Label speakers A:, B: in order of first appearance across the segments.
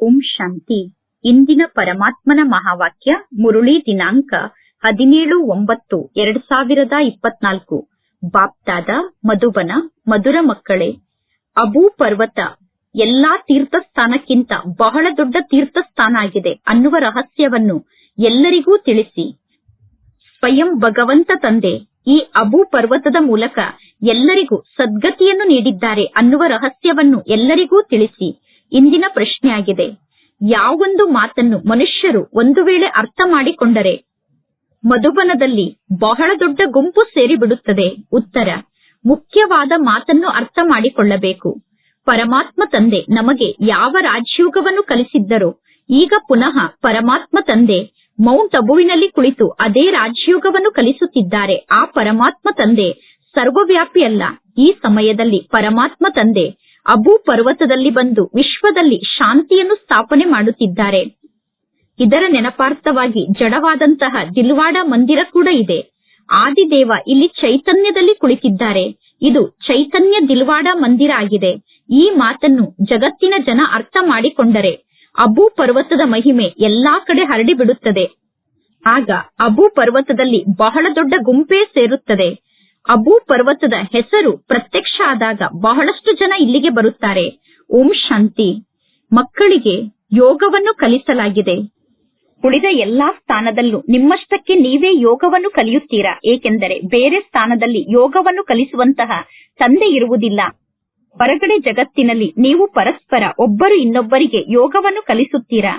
A: ಓಂ ಶಾಂತಿ. ಇಂದಿನ ಪರಮಾತ್ಮನ ಮಹಾವಾಕ್ಯ ಮುರುಳಿ ದಿನಾಂಕ ಹದಿನೇಳು ಒಂಬತ್ತು ಎರಡ್ ಸಾವಿರದ ಇಪ್ಪತ್ನಾಲ್ಕು. ಬಾಪ್ತಾದ, ಮಧುಬನ, ಮಧುರ ಮಕ್ಕಳೇ ಅಬೂ ಪರ್ವತ ಎಲ್ಲಾ ತೀರ್ಥಸ್ಥಾನಕ್ಕಿಂತ ಬಹಳ ದೊಡ್ಡ ತೀರ್ಥಸ್ಥಾನ ಆಗಿದೆ ಅನ್ನುವ ರಹಸ್ಯವನ್ನು ಎಲ್ಲರಿಗೂ ತಿಳಿಸಿ. ಸ್ವಯಂ ಭಗವಂತ ತಂದೆ ಈ ಅಬೂ ಪರ್ವತದ ಮೂಲಕ ಎಲ್ಲರಿಗೂ ಸದ್ಗತಿಯನ್ನು ನೀಡಿದ್ದಾರೆ ಅನ್ನುವ ರಹಸ್ಯವನ್ನು ಎಲ್ಲರಿಗೂ ತಿಳಿಸಿ. ಇಂದಿನ ಪ್ರಶ್ನೆಯಾಗಿದೆ. ಯಾವೊಂದು ಮಾತನ್ನು ಮನುಷ್ಯರು ಒಂದು ವೇಳೆ ಅರ್ಥ ಮಾಡಿಕೊಂಡರೆ ಮಧುಬನದಲ್ಲಿ ಬಹಳ ದೊಡ್ಡ ಗುಂಪು ಸೇರಿಬಿಡುತ್ತದೆ. ಉತ್ತರ, ಮುಖ್ಯವಾದ ಮಾತನ್ನು ಅರ್ಥ ಮಾಡಿಕೊಳ್ಳಬೇಕು. ಪರಮಾತ್ಮ ತಂದೆ ನಮಗೆ ಯಾವ ರಾಜ್ಯೋಗವನ್ನು ಕಲಿಸಿದ್ದರೋ? ಈಗ ಪುನಃ ಪರಮಾತ್ಮ ತಂದೆ ಮೌಂಟ್ ಅಬುವಿನಲ್ಲಿ ಕುಳಿತು ಅದೇ ರಾಜ್ಯೋಗವನ್ನು ಕಲಿಸುತ್ತಿದ್ದಾರೆ. ಆ ಪರಮಾತ್ಮ ತಂದೆ ಸರ್ವವ್ಯಾಪಿಯಲ್ಲ ಈ ಸಮಯದಲ್ಲಿ ಪರಮಾತ್ಮ ತಂದೆ ಅಬೂ ಪರ್ವತದಲ್ಲಿ ಬಂದು ವಿಶ್ವದಲ್ಲಿ ಶಾಂತಿಯನ್ನು ಸ್ಥಾಪನೆ ಮಾಡುತ್ತಿದ್ದಾರೆ. ಇದರ ನೆನಪಾರ್ಥವಾಗಿ ಜಡವಾದಂತಹ ದಿಲ್ವಾಡ ಮಂದಿರ ಕೂಡ ಇದೆ. ಆದಿದೇವ ಇಲ್ಲಿ ಚೈತನ್ಯದಲ್ಲಿ ಕುಳಿತಿದ್ದಾರೆ. ಇದು ಚೈತನ್ಯ ದಿಲ್ವಾಡ ಮಂದಿರ ಆಗಿದೆ. ಈ ಮಾತನ್ನು ಜಗತ್ತಿನ ಜನ ಅರ್ಥ ಮಾಡಿಕೊಂಡರೆ ಅಬು ಪರ್ವತದ ಮಹಿಮೆ ಎಲ್ಲಾ ಕಡೆ ಹರಡಿಬಿಡುತ್ತದೆ. ಆಗ ಅಬು ಪರ್ವತದಲ್ಲಿ ಬಹಳ ದೊಡ್ಡ ಗುಂಪೇ ಸೇರುತ್ತದೆ. ಅಬೂ ಪರ್ವತದ ಹೆಸರು ಪ್ರತ್ಯಕ್ಷ ಆದಾಗ ಬಹಳಷ್ಟು ಜನ ಇಲ್ಲಿಗೆ ಬರುತ್ತಾರೆ. ಓಂ ಶಾಂತಿ. ಮಕ್ಕಳಿಗೆ ಯೋಗವನ್ನು ಕಲಿಸಲಾಗಿದೆ. ಉಳಿದ ಎಲ್ಲಾ ಸ್ಥಾನದಲ್ಲೂ ನಿಮ್ಮಷ್ಟಕ್ಕೆ ನೀವೇ ಯೋಗವನ್ನು ಕಲಿಯುತ್ತೀರಾ? ಏಕೆಂದರೆ ಬೇರೆ ಸ್ಥಾನದಲ್ಲಿ ಯೋಗವನ್ನು ಕಲಿಸುವಂತಹ ತಂದೆ ಇರುವುದಿಲ್ಲ. ಹೊರಗಡೆ ಜಗತ್ತಿನಲ್ಲಿ ನೀವು ಪರಸ್ಪರ ಒಬ್ಬರು ಇನ್ನೊಬ್ಬರಿಗೆ ಯೋಗವನ್ನು ಕಲಿಸುತ್ತೀರಾ?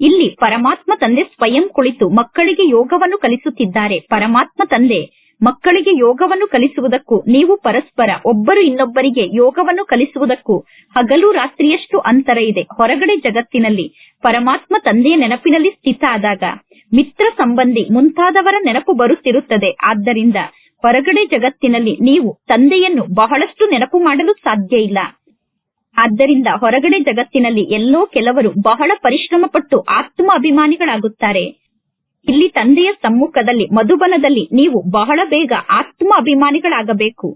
A: ಇಲ್ಲಿ ಪರಮಾತ್ಮ ತಂದೆ ಸ್ವಯಂ ಕುಳಿತು ಮಕ್ಕಳಿಗೆ ಯೋಗವನ್ನು ಕಲಿಸುತ್ತಿದ್ದಾರೆ. ಪರಮಾತ್ಮ ತಂದೆ ಮಕ್ಕಳಿಗೆ ಯೋಗವನ್ನು ಕಲಿಸುವುದಕ್ಕೂ, ನೀವು ಪರಸ್ಪರ ಒಬ್ಬರು ಇನ್ನೊಬ್ಬರಿಗೆ ಯೋಗವನ್ನು ಕಲಿಸುವುದಕ್ಕೂ ಹಗಲು ರಾತ್ರಿಯಷ್ಟು ಅಂತರ ಇದೆ. ಹೊರಗಡೆ ಜಗತ್ತಿನಲ್ಲಿ ಪರಮಾತ್ಮ ತಂದೆಯ ನೆನಪಿನಲ್ಲಿ ಸ್ಥಿತ ಆದಾಗ ಮಿತ್ರ ಸಂಬಂಧಿ ಮುಂತಾದವರ ನೆನಪು ಬರುತ್ತಿರುತ್ತದೆ. ಆದ್ದರಿಂದ ಹೊರಗಡೆ ಜಗತ್ತಿನಲ್ಲಿ ನೀವು ತಂದೆಯನ್ನು ಬಹಳಷ್ಟು ನೆನಪು ಮಾಡಲು ಸಾಧ್ಯ ಇಲ್ಲ. ಆದ್ದರಿಂದ ಹೊರಗಡೆ ಜಗತ್ತಿನಲ್ಲಿ ಎಲ್ಲೋ ಕೆಲವರು ಬಹಳ ಪರಿಶ್ರಮಪಟ್ಟು ಆತ್ಮ ಅಭಿಮಾನಿಗಳಾಗುತ್ತಾರೆ ಇಲ್ಲಿ ತಂದೆಯ ಸಮ್ಮುಖದಲ್ಲಿ, ಮಧುಬನದಲ್ಲಿ ನೀವು ಬಹಳ ಬೇಗ ಆತ್ಮ ಅಭಿಮಾನಿಗಳಾಗಬೇಕು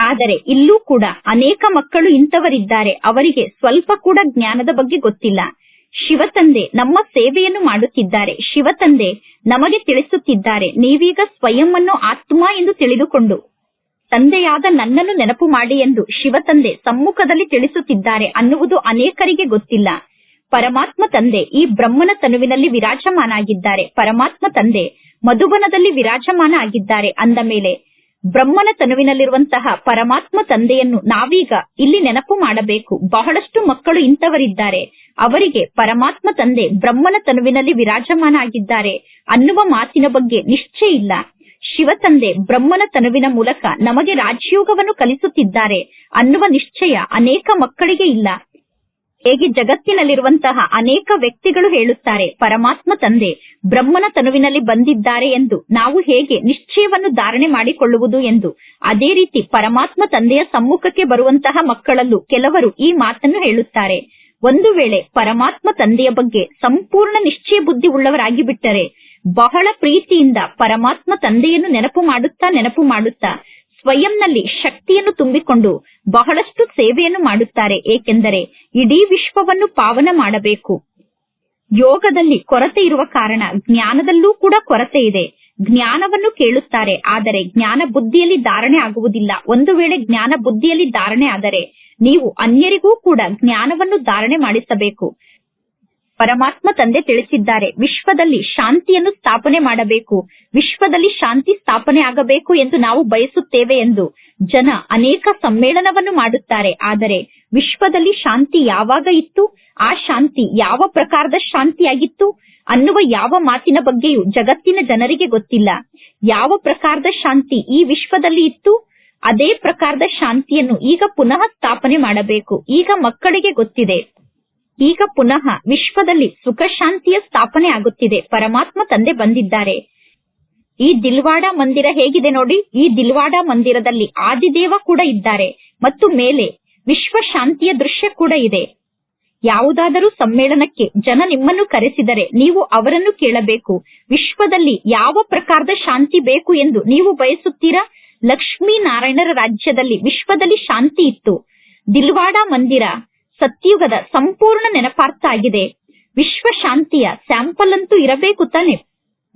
A: ಆದರೆ ಇಲ್ಲೂ ಕೂಡ ಅನೇಕ ಮಕ್ಕಳು ಇಂಥವರಿದ್ದಾರೆ. ಅವರಿಗೆ ಸ್ವಲ್ಪ ಕೂಡ ಜ್ಞಾನದ ಬಗ್ಗೆ ಗೊತ್ತಿಲ್ಲ. ಶಿವತಂದೆ ನಮ್ಮ ಸೇವೆಯನ್ನು ಮಾಡುತ್ತಿದ್ದಾರೆ. ಶಿವತಂದೆ ನಮಗೆ ತಿಳಿಸುತ್ತಿದ್ದಾರೆ. ನೀವೀಗ ಸ್ವಯಂ ಅನ್ನು ಆತ್ಮ ಎಂದು ತಿಳಿದುಕೊಂಡು, ತಂದೆಯಾದ ನನ್ನನ್ನು ನೆನಪು ಮಾಡಿ ಎಂದು ಶಿವತಂದೆ ಸಮ್ಮುಖದಲ್ಲಿ ತಿಳಿಸುತ್ತಿದ್ದಾರೆ ಅನ್ನುವುದು ಅನೇಕರಿಗೆ ಗೊತ್ತಿಲ್ಲ. ಪರಮಾತ್ಮ ತಂದೆ ಈ ಬ್ರಹ್ಮನ ತನುವಿನಲ್ಲಿ ವಿರಾಜಮಾನ ಆಗಿದ್ದಾರೆ ಪರಮಾತ್ಮ ತಂದೆ ಮಧುಬನದಲ್ಲಿ ವಿರಾಜಮಾನ ಆಗಿದ್ದಾರೆ ಅಂದ ಮೇಲೆ ಬ್ರಹ್ಮನ ತನುವಿನಲ್ಲಿರುವಂತಹ ಪರಮಾತ್ಮ ತಂದೆಯನ್ನು ನಾವೀಗ ಇಲ್ಲಿ ನೆನಪು ಮಾಡಬೇಕು. ಬಹಳಷ್ಟು ಮಕ್ಕಳು ಇಂಥವರಿದ್ದಾರೆ. ಅವರಿಗೆ ಪರಮಾತ್ಮ ತಂದೆ ಬ್ರಹ್ಮನ ತನುವಿನಲ್ಲಿ ವಿರಾಜಮಾನ ಆಗಿದ್ದಾರೆ ಅನ್ನುವ ಮಾತಿನ ಬಗ್ಗೆ ನಿಶ್ಚಯ ಇಲ್ಲ. ಶಿವತಂದೆ ಬ್ರಹ್ಮನ ತನುವಿನ ಮೂಲಕ ನಮಗೆ ರಾಜಯೋಗವನ್ನು ಕಲಿಸುತ್ತಿದ್ದಾರೆ ಅನ್ನುವ ನಿಶ್ಚಯ ಅನೇಕ ಮಕ್ಕಳಿಗೆ ಇಲ್ಲ. ಹೇಗೆ ಜಗತ್ತಿನಲ್ಲಿರುವಂತಹ ಅನೇಕ ವ್ಯಕ್ತಿಗಳು ಹೇಳುತ್ತಾರೆ, ಪರಮಾತ್ಮ ತಂದೆ, ಬ್ರಹ್ಮನ ತನುವಿನಲ್ಲಿ ಬಂದಿದ್ದಾರೆ ಎಂದು ನಾವು ಹೇಗೆ ನಿಶ್ಚಯವನ್ನು ಧಾರಣೆ ಮಾಡಿಕೊಳ್ಳುವುದು ಎಂದು ಅದೇ ರೀತಿ ಪರಮಾತ್ಮ ತಂದೆಯ ಸಮ್ಮುಖಕ್ಕೆ ಬರುವಂತಹ ಮಕ್ಕಳಲ್ಲೂ ಕೆಲವರು ಈ ಮಾತನ್ನು ಹೇಳುತ್ತಾರೆ. ಒಂದು ವೇಳೆ ಪರಮಾತ್ಮ ತಂದೆಯ ಬಗ್ಗೆ ಸಂಪೂರ್ಣ ನಿಶ್ಚಯ ಬುದ್ಧಿ ಉಳ್ಳವರಾಗಿ ಬಿಟ್ಟರೆ ಬಹಳ ಪ್ರೀತಿಯಿಂದ ಪರಮಾತ್ಮ ತಂದೆಯನ್ನು ನೆನಪು ಮಾಡುತ್ತಾ ನೆನಪು ಮಾಡುತ್ತಾ ಸ್ವಯಂನಲ್ಲಿ ಶಕ್ತಿಯನ್ನು ತುಂಬಿಕೊಂಡು ಬಹಳಷ್ಟು ಸೇವೆಯನ್ನು ಮಾಡುತ್ತಾರೆ. ಏಕೆಂದರೆ ಇಡೀ ವಿಶ್ವವನ್ನು ಪಾವನ ಮಾಡಬೇಕು. ಯೋಗದಲ್ಲಿ ಕೊರತೆ ಇರುವ ಕಾರಣ ಜ್ಞಾನದಲ್ಲೂ ಕೂಡ ಕೊರತೆ ಇದೆ. ಜ್ಞಾನವನ್ನು ಕೇಳುತ್ತಾರೆ, ಆದರೆ ಜ್ಞಾನ ಬುದ್ಧಿಯಲ್ಲಿ ಧಾರಣೆ ಆಗುವುದಿಲ್ಲ. ಒಂದು ವೇಳೆ ಜ್ಞಾನ ಬುದ್ಧಿಯಲ್ಲಿ ಧಾರಣೆ ಆದರೆ ನೀವು ಅನ್ಯರಿಗೂ ಕೂಡ ಜ್ಞಾನವನ್ನು ಧಾರಣೆ ಮಾಡಿಸಬೇಕು. ಪರಮಾತ್ಮ ತಂದೆ ತಿಳಿಸಿದ್ದಾರೆ, ವಿಶ್ವದಲ್ಲಿ ಶಾಂತಿಯನ್ನು ಸ್ಥಾಪನೆ ಮಾಡಬೇಕು. ವಿಶ್ವದಲ್ಲಿ ಶಾಂತಿ ಸ್ಥಾಪನೆ ಆಗಬೇಕು ಎಂದು ನಾವು ಬಯಸುತ್ತೇವೆ ಎಂದು. ಜನ ಅನೇಕ ಸಮ್ಮೇಳನವನ್ನು ಮಾಡುತ್ತಾರೆ, ಆದರೆ ವಿಶ್ವದಲ್ಲಿ ಶಾಂತಿ ಯಾವಾಗ ಇತ್ತು? ಆ ಶಾಂತಿ ಯಾವ ಪ್ರಕಾರದ ಶಾಂತಿಯಾಗಿತ್ತು? ಅನ್ನುವ ಯಾವ ಮಾತಿನ ಬಗ್ಗೆಯೂ ಜಗತ್ತಿನ ಜನರಿಗೆ ಗೊತ್ತಿಲ್ಲ. ಯಾವ ಪ್ರಕಾರದ ಶಾಂತಿ ಈ ವಿಶ್ವದಲ್ಲಿ ಇತ್ತು? ಅದೇ ಪ್ರಕಾರದ ಶಾಂತಿಯನ್ನು ಈಗ ಪುನಃ ಸ್ಥಾಪನೆ ಮಾಡಬೇಕು. ಈಗ ಮಕ್ಕಳಿಗೆ ಗೊತ್ತಿದೆ. ಈಗ ಪುನಃ ವಿಶ್ವದಲ್ಲಿ ಸುಖ ಶಾಂತಿಯ ಸ್ಥಾಪನೆ ಆಗುತ್ತಿದೆ. ಪರಮಾತ್ಮ ತಂದೆ ಬಂದಿದ್ದಾರೆ. ಈ ದಿಲ್ವಾಡ ಮಂದಿರ ಹೇಗಿದೆ ನೋಡಿ. ಈ ದಿಲ್ವಾಡ ಮಂದಿರದಲ್ಲಿ ಆದಿದೇವ ಕೂಡ ಇದ್ದಾರೆ. ಮತ್ತು ಮೇಲೆ ವಿಶ್ವ ಶಾಂತಿಯ ದೃಶ್ಯ ಕೂಡ ಇದೆ. ಯಾವುದಾದರೂ ಸಮ್ಮೇಳನಕ್ಕೆ ಜನ ನಿಮ್ಮನ್ನು ಕರೆಸಿದರೆ ನೀವು ಅವರನ್ನು ಕೇಳಬೇಕು. ವಿಶ್ವದಲ್ಲಿ ಯಾವ ಪ್ರಕಾರದ ಶಾಂತಿ ಬೇಕು ಎಂದು ನೀವು ಬಯಸುತ್ತೀರಾ? ಲಕ್ಷ್ಮೀ ನಾರಾಯಣರ ರಾಜ್ಯದಲ್ಲಿ ವಿಶ್ವದಲ್ಲಿ ಶಾಂತಿ ಇತ್ತು. ದಿಲ್ವಾಡ ಮಂದಿರ ಸತ್ಯುಗದ ಸಂಪೂರ್ಣ ನೆನಪಾರ್ಥ ಆಗಿದೆ ವಿಶ್ವ ಶಾಂತಿಯ ಸ್ಯಾಂಪಲ್ ಅಂತೂ ಇರಬೇಕು ತಾನೆ.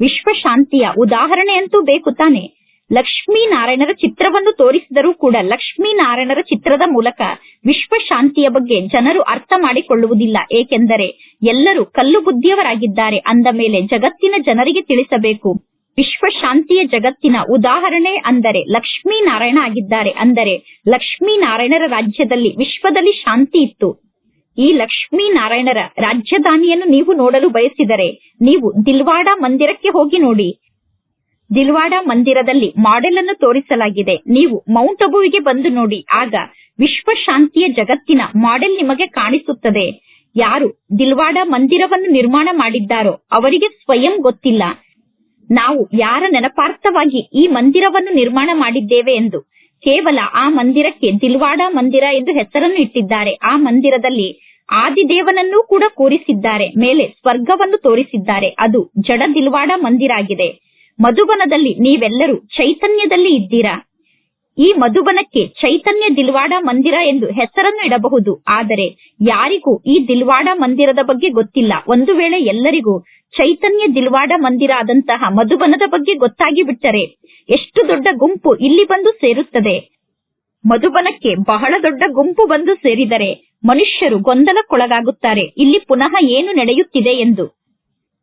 A: ವಿಶ್ವ ಶಾಂತಿಯ ಉದಾಹರಣೆ ಅಂತೂ ಬೇಕು ತಾನೆ. ಲಕ್ಷ್ಮೀ ನಾರಾಯಣರ ಚಿತ್ರವನ್ನು ತೋರಿಸಿದರೂ ಕೂಡ ಲಕ್ಷ್ಮೀ ನಾರಾಯಣರ ಚಿತ್ರದ ಮೂಲಕ ವಿಶ್ವ ಶಾಂತಿಯ ಬಗ್ಗೆ ಜನರು ಅರ್ಥ ಮಾಡಿಕೊಳ್ಳುವುದಿಲ್ಲ. ಏಕೆಂದರೆ ಎಲ್ಲರೂ ಕಲ್ಲು ಬುದ್ಧಿಯವರಾಗಿದ್ದಾರೆ ಅಂದ ಮೇಲೆ ಜಗತ್ತಿನ ಜನರಿಗೆ ತಿಳಿಸಬೇಕು. ವಿಶ್ವ ಶಾಂತಿಯ ಜಗತ್ತಿನ ಉದಾಹರಣೆ ಅಂದರೆ ಲಕ್ಷ್ಮೀ ನಾರಾಯಣ ಆಗಿದ್ದಾರೆ. ಅಂದರೆ ಲಕ್ಷ್ಮೀ ನಾರಾಯಣರ ರಾಜ್ಯದಲ್ಲಿ ವಿಶ್ವದಲ್ಲಿ ಶಾಂತಿ ಇತ್ತು. ಈ ಲಕ್ಷ್ಮೀ ನಾರಾಯಣರ ರಾಜಧಾನಿಯನ್ನು ನೀವು ನೋಡಲು ಬಯಸಿದರೆ ನೀವು ದಿಲ್ವಾಡ ಮಂದಿರಕ್ಕೆ ಹೋಗಿ ನೋಡಿ. ದಿಲ್ವಾಡ ಮಂದಿರದಲ್ಲಿ ಮಾಡೆಲ್ ಅನ್ನು ತೋರಿಸಲಾಗಿದೆ. ನೀವು ಮೌಂಟ್ ಅಬುವಿಗೆ ಬಂದು ನೋಡಿ. ಆಗ ವಿಶ್ವ ಶಾಂತಿಯ ಜಗತ್ತಿನ ಮಾಡೆಲ್ ನಿಮಗೆ ಕಾಣಿಸುತ್ತದೆ. ಯಾರು ದಿಲ್ವಾಡ ಮಂದಿರವನ್ನು ನಿರ್ಮಾಣ ಮಾಡಿದ್ದಾರೋ ಅವರಿಗೆ ಸ್ವಯಂ ಗೊತ್ತಿಲ್ಲ. ನಾವು ಯಾರ ನೆನಪಾರ್ಥವಾಗಿ ಈ ಮಂದಿರವನ್ನು ನಿರ್ಮಾಣ ಮಾಡಿದ್ದೇವೆ ಎಂದು. ಕೇವಲ ಆ ಮಂದಿರಕ್ಕೆ ದಿಲ್ವಾಡ ಮಂದಿರ ಎಂದು ಹೆಸರನ್ನು ಇಟ್ಟಿದ್ದಾರೆ. ಆ ಮಂದಿರದಲ್ಲಿ ಆದಿದೇವನನ್ನೂ ಕೂಡ ಕೂರಿಸಿದ್ದಾರೆ. ಮೇಲೆ ಸ್ವರ್ಗವನ್ನು ತೋರಿಸಿದ್ದಾರೆ. ಅದು ಜಡ ದಿಲ್ವಾಡ ಮಂದಿರ ಆಗಿದೆ ಮಧುಬನದಲ್ಲಿ ನೀವೆಲ್ಲರೂ ಚೈತನ್ಯದಲ್ಲಿ ಇದ್ದೀರಾ? ಈ ಮಧುಬನಕ್ಕೆ ಚೈತನ್ಯ ದಿಲ್ವಾಡ ಮಂದಿರ ಎಂದು ಹೆಸರನ್ನು ಇಡಬಹುದು. ಆದರೆ ಯಾರಿಗೂ ಈ ದಿಲ್ವಾಡ ಮಂದಿರದ ಬಗ್ಗೆ ಗೊತ್ತಿಲ್ಲ. ಒಂದು ವೇಳೆ ಎಲ್ಲರಿಗೂ ಚೈತನ್ಯ ದಿಲ್ವಾಡ ಮಂದಿರ ಆದಂತಹ ಮಧುಬನದ ಬಗ್ಗೆ ಗೊತ್ತಾಗಿ ಬಿಟ್ಟರೆ ಎಷ್ಟು ದೊಡ್ಡ ಗುಂಪು ಇಲ್ಲಿ ಬಂದು ಸೇರುತ್ತದೆ? ಮಧುಬನಕ್ಕೆ ಬಹಳ ದೊಡ್ಡ ಗುಂಪು ಬಂದು ಸೇರಿದರೆ ಮನುಷ್ಯರು ಗೊಂದಲಕ್ಕೊಳಗಾಗುತ್ತಾರೆ. ಇಲ್ಲಿ ಪುನಃ ಏನು ನಡೆಯುತ್ತಿದೆ ಎಂದು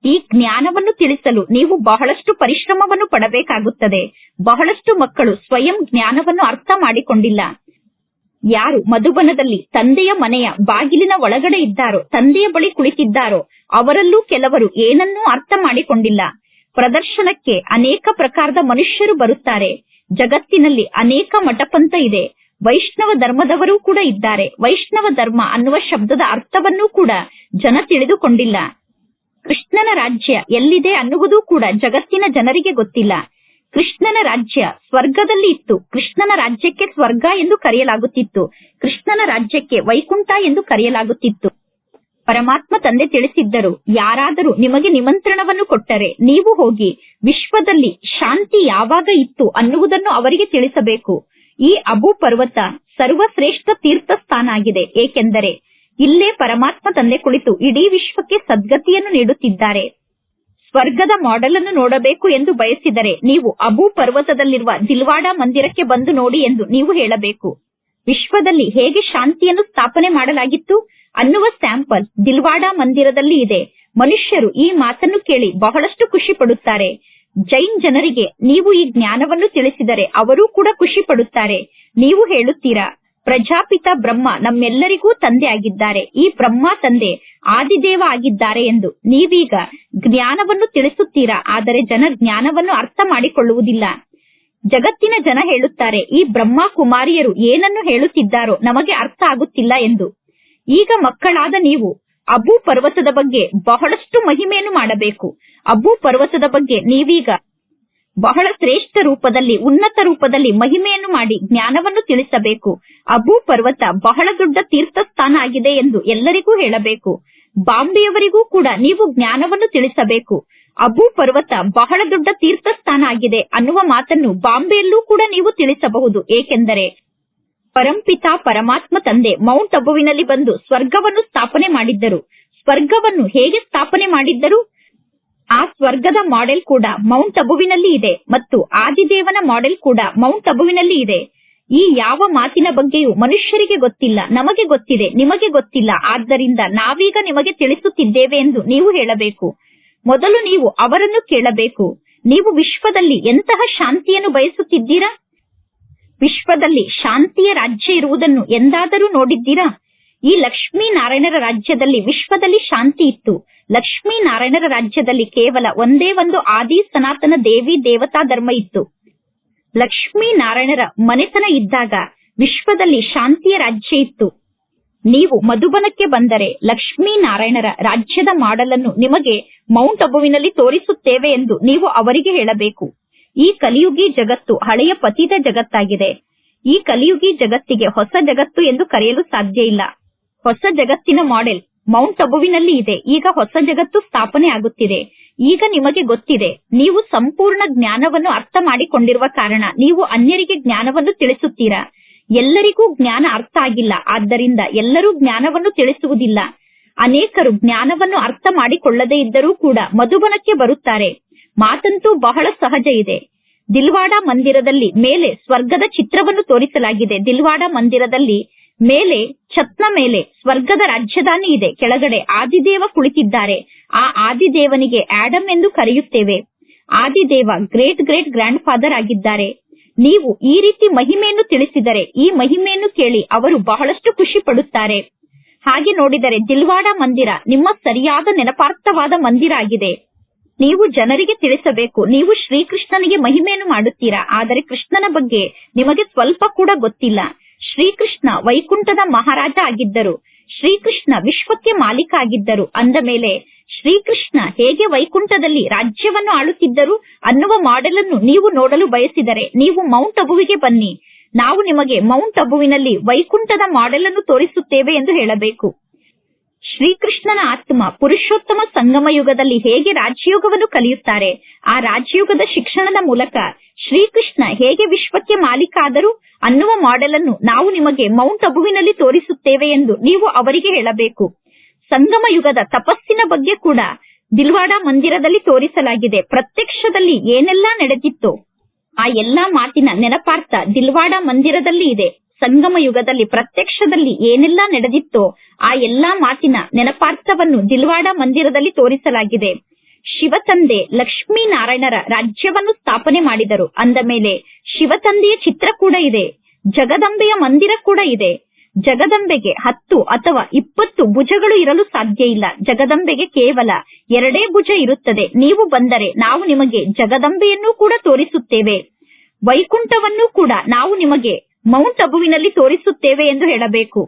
A: ಈ ಜ್ಞಾನವನ್ನು ತಿಳಿಸಲು ನೀವು ಬಹಳಷ್ಟು ಪರಿಶ್ರಮವನ್ನು ಪಡಬೇಕಾಗುತ್ತದೆ. ಬಹಳಷ್ಟು ಮಕ್ಕಳು ಸ್ವಯಂ ಜ್ಞಾನವನ್ನು ಅರ್ಥ ಮಾಡಿಕೊಂಡಿಲ್ಲ. ಯಾರು ಮಧುಬನದಲ್ಲಿ ತಂದೆಯ ಮನೆಯ ಬಾಗಿಲಿನ ಒಳಗಡೆ ಇದ್ದಾರೋ, ತಂದೆಯ ಬಳಿ ಕುಳಿತಿದ್ದಾರೋ, ಅವರಲ್ಲೂ ಕೆಲವರು ಏನನ್ನೂ ಅರ್ಥ ಮಾಡಿಕೊಂಡಿಲ್ಲ. ಪ್ರದರ್ಶನಕ್ಕೆ ಅನೇಕ ಪ್ರಕಾರದ ಮನುಷ್ಯರು ಬರುತ್ತಾರೆ. ಜಗತ್ತಿನಲ್ಲಿ ಅನೇಕ ಮಠಪಂಥ ಇದೆ. ವೈಷ್ಣವ ಧರ್ಮದವರೂ ಕೂಡ ಇದ್ದಾರೆ. ವೈಷ್ಣವ ಧರ್ಮ ಅನ್ನುವ ಶಬ್ದದ ಅರ್ಥವನ್ನೂ ಕೂಡ ಜನ ತಿಳಿದುಕೊಂಡಿಲ್ಲ. ಕೃಷ್ಣನ ರಾಜ್ಯ ಎಲ್ಲಿದೆ ಅನ್ನುವುದೂ ಕೂಡ ಜಗತ್ತಿನ ಜನರಿಗೆ ಗೊತ್ತಿಲ್ಲ. ಕೃಷ್ಣನ ರಾಜ್ಯ ಸ್ವರ್ಗದಲ್ಲಿ ಇತ್ತು. ಕೃಷ್ಣನ ರಾಜ್ಯಕ್ಕೆ ಸ್ವರ್ಗ ಎಂದು ಕರೆಯಲಾಗುತ್ತಿತ್ತು. ಕೃಷ್ಣನ ರಾಜ್ಯಕ್ಕೆ ವೈಕುಂಠ ಎಂದು ಕರೆಯಲಾಗುತ್ತಿತ್ತು. ಪರಮಾತ್ಮ ತಂದೆ ತಿಳಿಸಿದ್ದರು, ಯಾರಾದರೂ ನಿಮಗೆ ನಿಮಂತ್ರಣವನ್ನು ಕೊಟ್ಟರೆ ನೀವು ಹೋಗಿ ವಿಶ್ವದಲ್ಲಿ ಶಾಂತಿ ಯಾವಾಗ ಇತ್ತು ಅನ್ನುವುದನ್ನು ಅವರಿಗೆ ತಿಳಿಸಬೇಕು. ಈ ಅಬು ಪರ್ವತ ಸರ್ವಶ್ರೇಷ್ಠ ತೀರ್ಥ ಸ್ಥಾನ ಆಗಿದೆ. ಏಕೆಂದರೆ ಇಲ್ಲೇ ಪರಮಾತ್ಮ ತಂದೆ ಕುಳಿತು ಇಡೀ ವಿಶ್ವಕ್ಕೆ ಸದ್ಗತಿಯನ್ನು ನೀಡುತ್ತಿದ್ದಾರೆ. ಸ್ವರ್ಗದ ಮಾಡೆಲ್ ಅನ್ನು ನೋಡಬೇಕು ಎಂದು ಬಯಸಿದರೆ ನೀವು ಅಬು ಪರ್ವತದಲ್ಲಿರುವ ದಿಲ್ವಾಡ ಮಂದಿರಕ್ಕೆ ಬಂದು ನೋಡಿ ಎಂದು ನೀವು ಹೇಳಬೇಕು. ವಿಶ್ವದಲ್ಲಿ ಹೇಗೆ ಶಾಂತಿಯನ್ನು ಸ್ಥಾಪನೆ ಮಾಡಲಾಗಿತ್ತು ಅನ್ನುವ ಸ್ಯಾಂಪಲ್ ದಿಲ್ವಾಡ ಮಂದಿರದಲ್ಲಿ ಇದೆ. ಮನುಷ್ಯರು ಈ ಮಾತನ್ನು ಕೇಳಿ ಬಹಳಷ್ಟು ಖುಷಿ ಪಡುತ್ತಾರೆ. ಜೈನ್ ಜನರಿಗೆ ನೀವು ಈ ಜ್ಞಾನವನ್ನು ತಿಳಿಸಿದರೆ ಅವರೂ ಕೂಡ ಖುಷಿ ಪಡುತ್ತಾರೆ. ನೀವು ಹೇಳುತ್ತೀರಾ? ಪ್ರಜಾಪಿತ ಬ್ರಹ್ಮ ನಮ್ಮೆಲ್ಲರಿಗೂ ತಂದೆ ಆಗಿದ್ದಾರೆ ಈ ಬ್ರಹ್ಮ ತಂದೆ ಆದಿದೇವ ಆಗಿದ್ದಾರೆ ಎಂದು ನೀವೀಗ ಜ್ಞಾನವನ್ನು ತಿಳಿಸುತ್ತೀರಾ? ಆದರೆ ಜನ ಜ್ಞಾನವನ್ನು ಅರ್ಥ ಮಾಡಿಕೊಳ್ಳುವುದಿಲ್ಲ. ಜಗತ್ತಿನ ಜನ ಹೇಳುತ್ತಾರೆ, ಈ ಬ್ರಹ್ಮ ಕುಮಾರಿಯರು ಏನನ್ನು ಹೇಳುತ್ತಿದ್ದಾರೋ ನಮಗೆ ಅರ್ಥ ಆಗುತ್ತಿಲ್ಲ ಎಂದು. ಈಗ ಮಕ್ಕಳಾದ ನೀವು, ಅಬು ಪರ್ವತದ ಬಗ್ಗೆ ಬಹಳಷ್ಟು ಮಹಿಮೆಯನ್ನು ಮಾಡಬೇಕು. ಅಬು ಪರ್ವತದ ಬಗ್ಗೆ ನೀವೀಗ ಬಹಳ ಶ್ರೇಷ್ಠ ರೂಪದಲ್ಲಿ, ಉನ್ನತ ರೂಪದಲ್ಲಿ ಮಹಿಮೆಯನ್ನು ಮಾಡಿ ಜ್ಞಾನವನ್ನು ತಿಳಿಸಬೇಕು. ಅಬು ಪರ್ವತ ಬಹಳ ದೊಡ್ಡ ತೀರ್ಥಸ್ಥಾನ ಆಗಿದೆ ಎಂದು ಎಲ್ಲರಿಗೂ ಹೇಳಬೇಕು. ಬಾಂಬೆಯವರಿಗೂ ಕೂಡ ನೀವು ಜ್ಞಾನವನ್ನು ತಿಳಿಸಬೇಕು. ಅಬು ಪರ್ವತ ಬಹಳ ದೊಡ್ಡ ತೀರ್ಥಸ್ಥಾನ ಆಗಿದೆ ಅನ್ನುವ ಮಾತನ್ನು ಬಾಂಬೆಯಲ್ಲೂ ಕೂಡ ನೀವು ತಿಳಿಸಬಹುದು. ಏಕೆಂದರೆ ಪರಂಪಿತ ಪರಮಾತ್ಮ ತಂದೆ ಮೌಂಟ್ ಅಬುವಿನಲ್ಲಿ ಬಂದು ಸ್ವರ್ಗವನ್ನು ಸ್ಥಾಪನೆ ಮಾಡಿದ್ದರು. ಸ್ವರ್ಗವನ್ನು ಹೇಗೆ ಸ್ಥಾಪನೆ ಮಾಡಿದ್ದರು? ಆ ಸ್ವರ್ಗದ ಮಾಡೆಲ್ ಕೂಡ ಮೌಂಟ್ ಅಬುವಿನಲ್ಲಿ ಇದೆ ಮತ್ತು ಆದಿದೇವನ ಮಾಡೆಲ್ ಕೂಡ ಮೌಂಟ್ ಅಬುವಿನಲ್ಲಿ ಇದೆ. ಈ ಯಾವ ಮಾತಿನ ಬಗ್ಗೆಯೂ ಮನುಷ್ಯರಿಗೆ ಗೊತ್ತಿಲ್ಲ, ನಮಗೆ ಗೊತ್ತಿದೆ, ನಿಮಗೆ ಗೊತ್ತಿಲ್ಲ. ಆದ್ದರಿಂದ ನಾವೀಗ ನಿಮಗೆ ತಿಳಿಸುತ್ತಿದ್ದೇವೆ ಎಂದು ನೀವು ಹೇಳಬೇಕು. ಮೊದಲು ನೀವು ಅವರನ್ನು ಕೇಳಬೇಕು. ನೀವು ವಿಶ್ವದಲ್ಲಿ ಎಂತಹ ಶಾಂತಿಯನ್ನು ಬಯಸುತ್ತಿದ್ದೀರಾ? ವಿಶ್ವದಲ್ಲಿ ಶಾಂತಿಯ ರಾಜ್ಯ ಇರುವುದನ್ನು ಎಂದಾದರೂ ನೋಡಿದ್ದೀರಾ? ಈ ಲಕ್ಷ್ಮೀ ನಾರಾಯಣರ ರಾಜ್ಯದಲ್ಲಿ ವಿಶ್ವದಲ್ಲಿ ಶಾಂತಿ ಇತ್ತು. ಲಕ್ಷ್ಮೀ ನಾರಾಯಣರ ರಾಜ್ಯದಲ್ಲಿ ಕೇವಲ ಒಂದೇ ಒಂದು ಆದಿ ಸನಾತನ ದೇವಿ ದೇವತಾ ಧರ್ಮ ಇತ್ತು. ಲಕ್ಷ್ಮೀ ನಾರಾಯಣರ ಮನೆತನ ಇದ್ದಾಗ ವಿಶ್ವದಲ್ಲಿ ಶಾಂತಿಯ ರಾಜ್ಯ ಇತ್ತು. ನೀವು ಮಧುಬನಕ್ಕೆ ಬಂದರೆ ಲಕ್ಷ್ಮೀ ನಾರಾಯಣರ ರಾಜ್ಯದ ಮಾಡಲನ್ನು ನಿಮಗೆ ಮೌಂಟ್ ಅಬುವಿನಲ್ಲಿ ತೋರಿಸುತ್ತೇವೆ ಎಂದು ನೀವು ಅವರಿಗೆ ಹೇಳಬೇಕು. ಈ ಕಲಿಯುಗಿ ಜಗತ್ತು ಹಳೆಯ ಪತಿತ ಜಗತ್ತಾಗಿದೆ. ಈ ಕಲಿಯುಗಿ ಜಗತ್ತಿಗೆ ಹೊಸ ಜಗತ್ತು ಎಂದು ಕರೆಯಲು ಸಾಧ್ಯ ಇಲ್ಲ. ಹೊಸ ಜಗತ್ತಿನ ಮಾಡೆಲ್ ಮೌಂಟ್ ಅಬುವಿನಲ್ಲಿ ಇದೆ. ಈಗ ಹೊಸ ಜಗತ್ತು ಸ್ಥಾಪನೆ ಆಗುತ್ತಿದೆ. ಈಗ ನಿಮಗೆ ಗೊತ್ತಿದೆ, ನೀವು ಸಂಪೂರ್ಣ ಜ್ಞಾನವನ್ನು ಅರ್ಥ ಮಾಡಿಕೊಂಡಿರುವ ಕಾರಣ ನೀವು ಅನ್ಯರಿಗೆ ಜ್ಞಾನವನ್ನು ತಿಳಿಸುತ್ತೀರಾ? ಎಲ್ಲರಿಗೂ ಜ್ಞಾನ ಅರ್ಥ ಆಗಿಲ್ಲ. ಆದ್ದರಿಂದ ಎಲ್ಲರೂ ಜ್ಞಾನವನ್ನು ತಿಳಿಸುವುದಿಲ್ಲ. ಅನೇಕರು ಜ್ಞಾನವನ್ನು ಅರ್ಥ ಮಾಡಿಕೊಳ್ಳದೇ ಇದ್ದರೂ ಕೂಡ ಮಧುಬನಕ್ಕೆ ಬರುತ್ತಾರೆ. ಮಾತಂತೂ ಬಹಳ ಸಹಜ ಇದೆ. ದಿಲ್ವಾಡ ಮಂದಿರದಲ್ಲಿ ಮೇಲೆ ಸ್ವರ್ಗದ ಚಿತ್ರವನ್ನು ತೋರಿಸಲಾಗಿದೆ. ದಿಲ್ವಾಡ ಮಂದಿರದಲ್ಲಿ ಮೇಲೆ, ಛತ್ನ ಮೇಲೆ, ಸ್ವರ್ಗದ ರಾಜ್ಯಧಾನಿ ಇದೆ. ಕೆಳಗಡೆ ಆದಿದೇವ ಕುಳಿತಿದ್ದಾರೆ. ಆ ಆದಿದೇವನಿಗೆ ಆಡಮ್ ಎಂದು ಕರೆಯುತ್ತೇವೆ. Adideva great great grandfather ಆಗಿದ್ದಾರೆ. ನೀವು ಈ ರೀತಿ ಮಹಿಮೆಯನ್ನು ತಿಳಿಸಿದರೆ, ಈ ಮಹಿಮೆಯನ್ನು ಕೇಳಿ ಅವರು ಬಹಳಷ್ಟು ಖುಷಿ ಪಡುತ್ತಾರೆ. ಹಾಗೆ ನೋಡಿದರೆ ದಿಲ್ವಾಡ ಮಂದಿರ ನಿಮ್ಮ ಸರಿಯಾದ ನೆನಪಾರ್ಥವಾದ ಮಂದಿರ ಆಗಿದೆ. ನೀವು ಜನರಿಗೆ ತಿಳಿಸಬೇಕು, ನೀವು ಶ್ರೀಕೃಷ್ಣನಿಗೆ ಮಹಿಮೆಯನ್ನು ಮಾಡುತ್ತೀರಾ, ಆದರೆ ಕೃಷ್ಣನ ಬಗ್ಗೆ ನಿಮಗೆ ಸ್ವಲ್ಪ ಕೂಡ ಗೊತ್ತಿಲ್ಲ. ಶ್ರೀಕೃಷ್ಣ ವೈಕುಂಠದ ಮಹಾರಾಜ ಆಗಿದ್ದರು. ಶ್ರೀಕೃಷ್ಣ ವಿಶ್ವಕ್ಕೆ ಮಾಲೀಕ ಆಗಿದ್ದರು ಅಂದ ಮೇಲೆ ಶ್ರೀಕೃಷ್ಣ ಹೇಗೆ ವೈಕುಂಠದಲ್ಲಿ ರಾಜ್ಯವನ್ನು ಆಳುತ್ತಿದ್ದರು ಅನ್ನುವ ಮಾಡೆಲ್ ಅನ್ನು ನೀವು ನೋಡಲು ಬಯಸಿದರೆ ನೀವು ಮೌಂಟ್ ಅಬುವಿಗೆ ಬನ್ನಿ. ನಾವು ನಿಮಗೆ ಮೌಂಟ್ ಅಬುವಿನಲ್ಲಿ ವೈಕುಂಠದ ಮಾಡೆಲ್ ಅನ್ನು ತೋರಿಸುತ್ತೇವೆ ಎಂದು ಹೇಳಬೇಕು. ಶ್ರೀಕೃಷ್ಣನ ಆತ್ಮ ಪುರುಷೋತ್ತಮ ಸಂಗಮ ಯುಗದಲ್ಲಿ ಹೇಗೆ ರಾಜ್ಯಯುಗವನ್ನು ಕಲಿಯುತ್ತಾರೆ, ಆ ರಾಜಯೋಗದ ಶಿಕ್ಷಣದ ಮೂಲಕ ಶ್ರೀಕೃಷ್ಣ ಹೇಗೆ ವಿಶ್ವಕ್ಕೆ ಮಾಲೀಕ ಆದರು ಅನ್ನುವ ಮಾಡೆಲ್ ಅನ್ನು ನಾವು ನಿಮಗೆ ಮೌಂಟ್ ಅಬುವಿನಲ್ಲಿ ತೋರಿಸುತ್ತೇವೆ ಎಂದು ನೀವು ಅವರಿಗೆ ಹೇಳಬೇಕು. ಸಂಗಮ ಯುಗದ ತಪಸ್ಸಿನ ಬಗ್ಗೆ ಕೂಡ ದಿಲ್ವಾಡ ಮಂದಿರದಲ್ಲಿ ತೋರಿಸಲಾಗಿದೆ. ಪ್ರತ್ಯಕ್ಷದಲ್ಲಿ ಏನೆಲ್ಲ ನಡೆದಿತ್ತು ಆ ಎಲ್ಲಾ ಮಾತಿನ ನೆನಪಾರ್ಥ ದಿಲ್ವಾಡ ಮಂದಿರದಲ್ಲಿ ಇದೆ. ಸಂಗಮ ಯುಗದಲ್ಲಿ ಪ್ರತ್ಯಕ್ಷದಲ್ಲಿ ಏನೆಲ್ಲ ನಡೆದಿತ್ತೋ ಆ ಎಲ್ಲಾ ಮಾತಿನ ನೆನಪಾರ್ಥವನ್ನು ದಿಲ್ವಾಡ ಮಂದಿರದಲ್ಲಿ ತೋರಿಸಲಾಗಿದೆ. ಶಿವತಂದೆ ಲಕ್ಷ್ಮೀನಾರಾಯಣರ ರಾಜ್ಯವನ್ನು ಸ್ಥಾಪನೆ ಮಾಡಿದರು. ಅಂದ ಮೇಲೆ ಶಿವತಂದೆಯ ಚಿತ್ರ ಕೂಡ ಇದೆ. ಜಗದಂಬೆಯ ಮಂದಿರ ಕೂಡ ಇದೆ. ಜಗದಂಬೆಗೆ ಹತ್ತು ಅಥವಾ ಇಪ್ಪತ್ತು ಭುಜಗಳು ಇರಲು ಸಾಧ್ಯ ಇಲ್ಲ. ಜಗದಂಬೆಗೆ ಕೇವಲ ಎರಡೇ ಭುಜ ಇರುತ್ತದೆ. ನೀವು ಬಂದರೆ ನಾವು ನಿಮಗೆ ಜಗದಂಬೆಯನ್ನು ಕೂಡ ತೋರಿಸುತ್ತೇವೆ. ವೈಕುಂಠವನ್ನು ಕೂಡ ನಾವು ನಿಮಗೆ ಮೌಂಟ್ ಅಬುವಿನಲ್ಲಿ ತೋರಿಸುತ್ತೇವೆ ಎಂದು ಹೇಳಬೇಕು.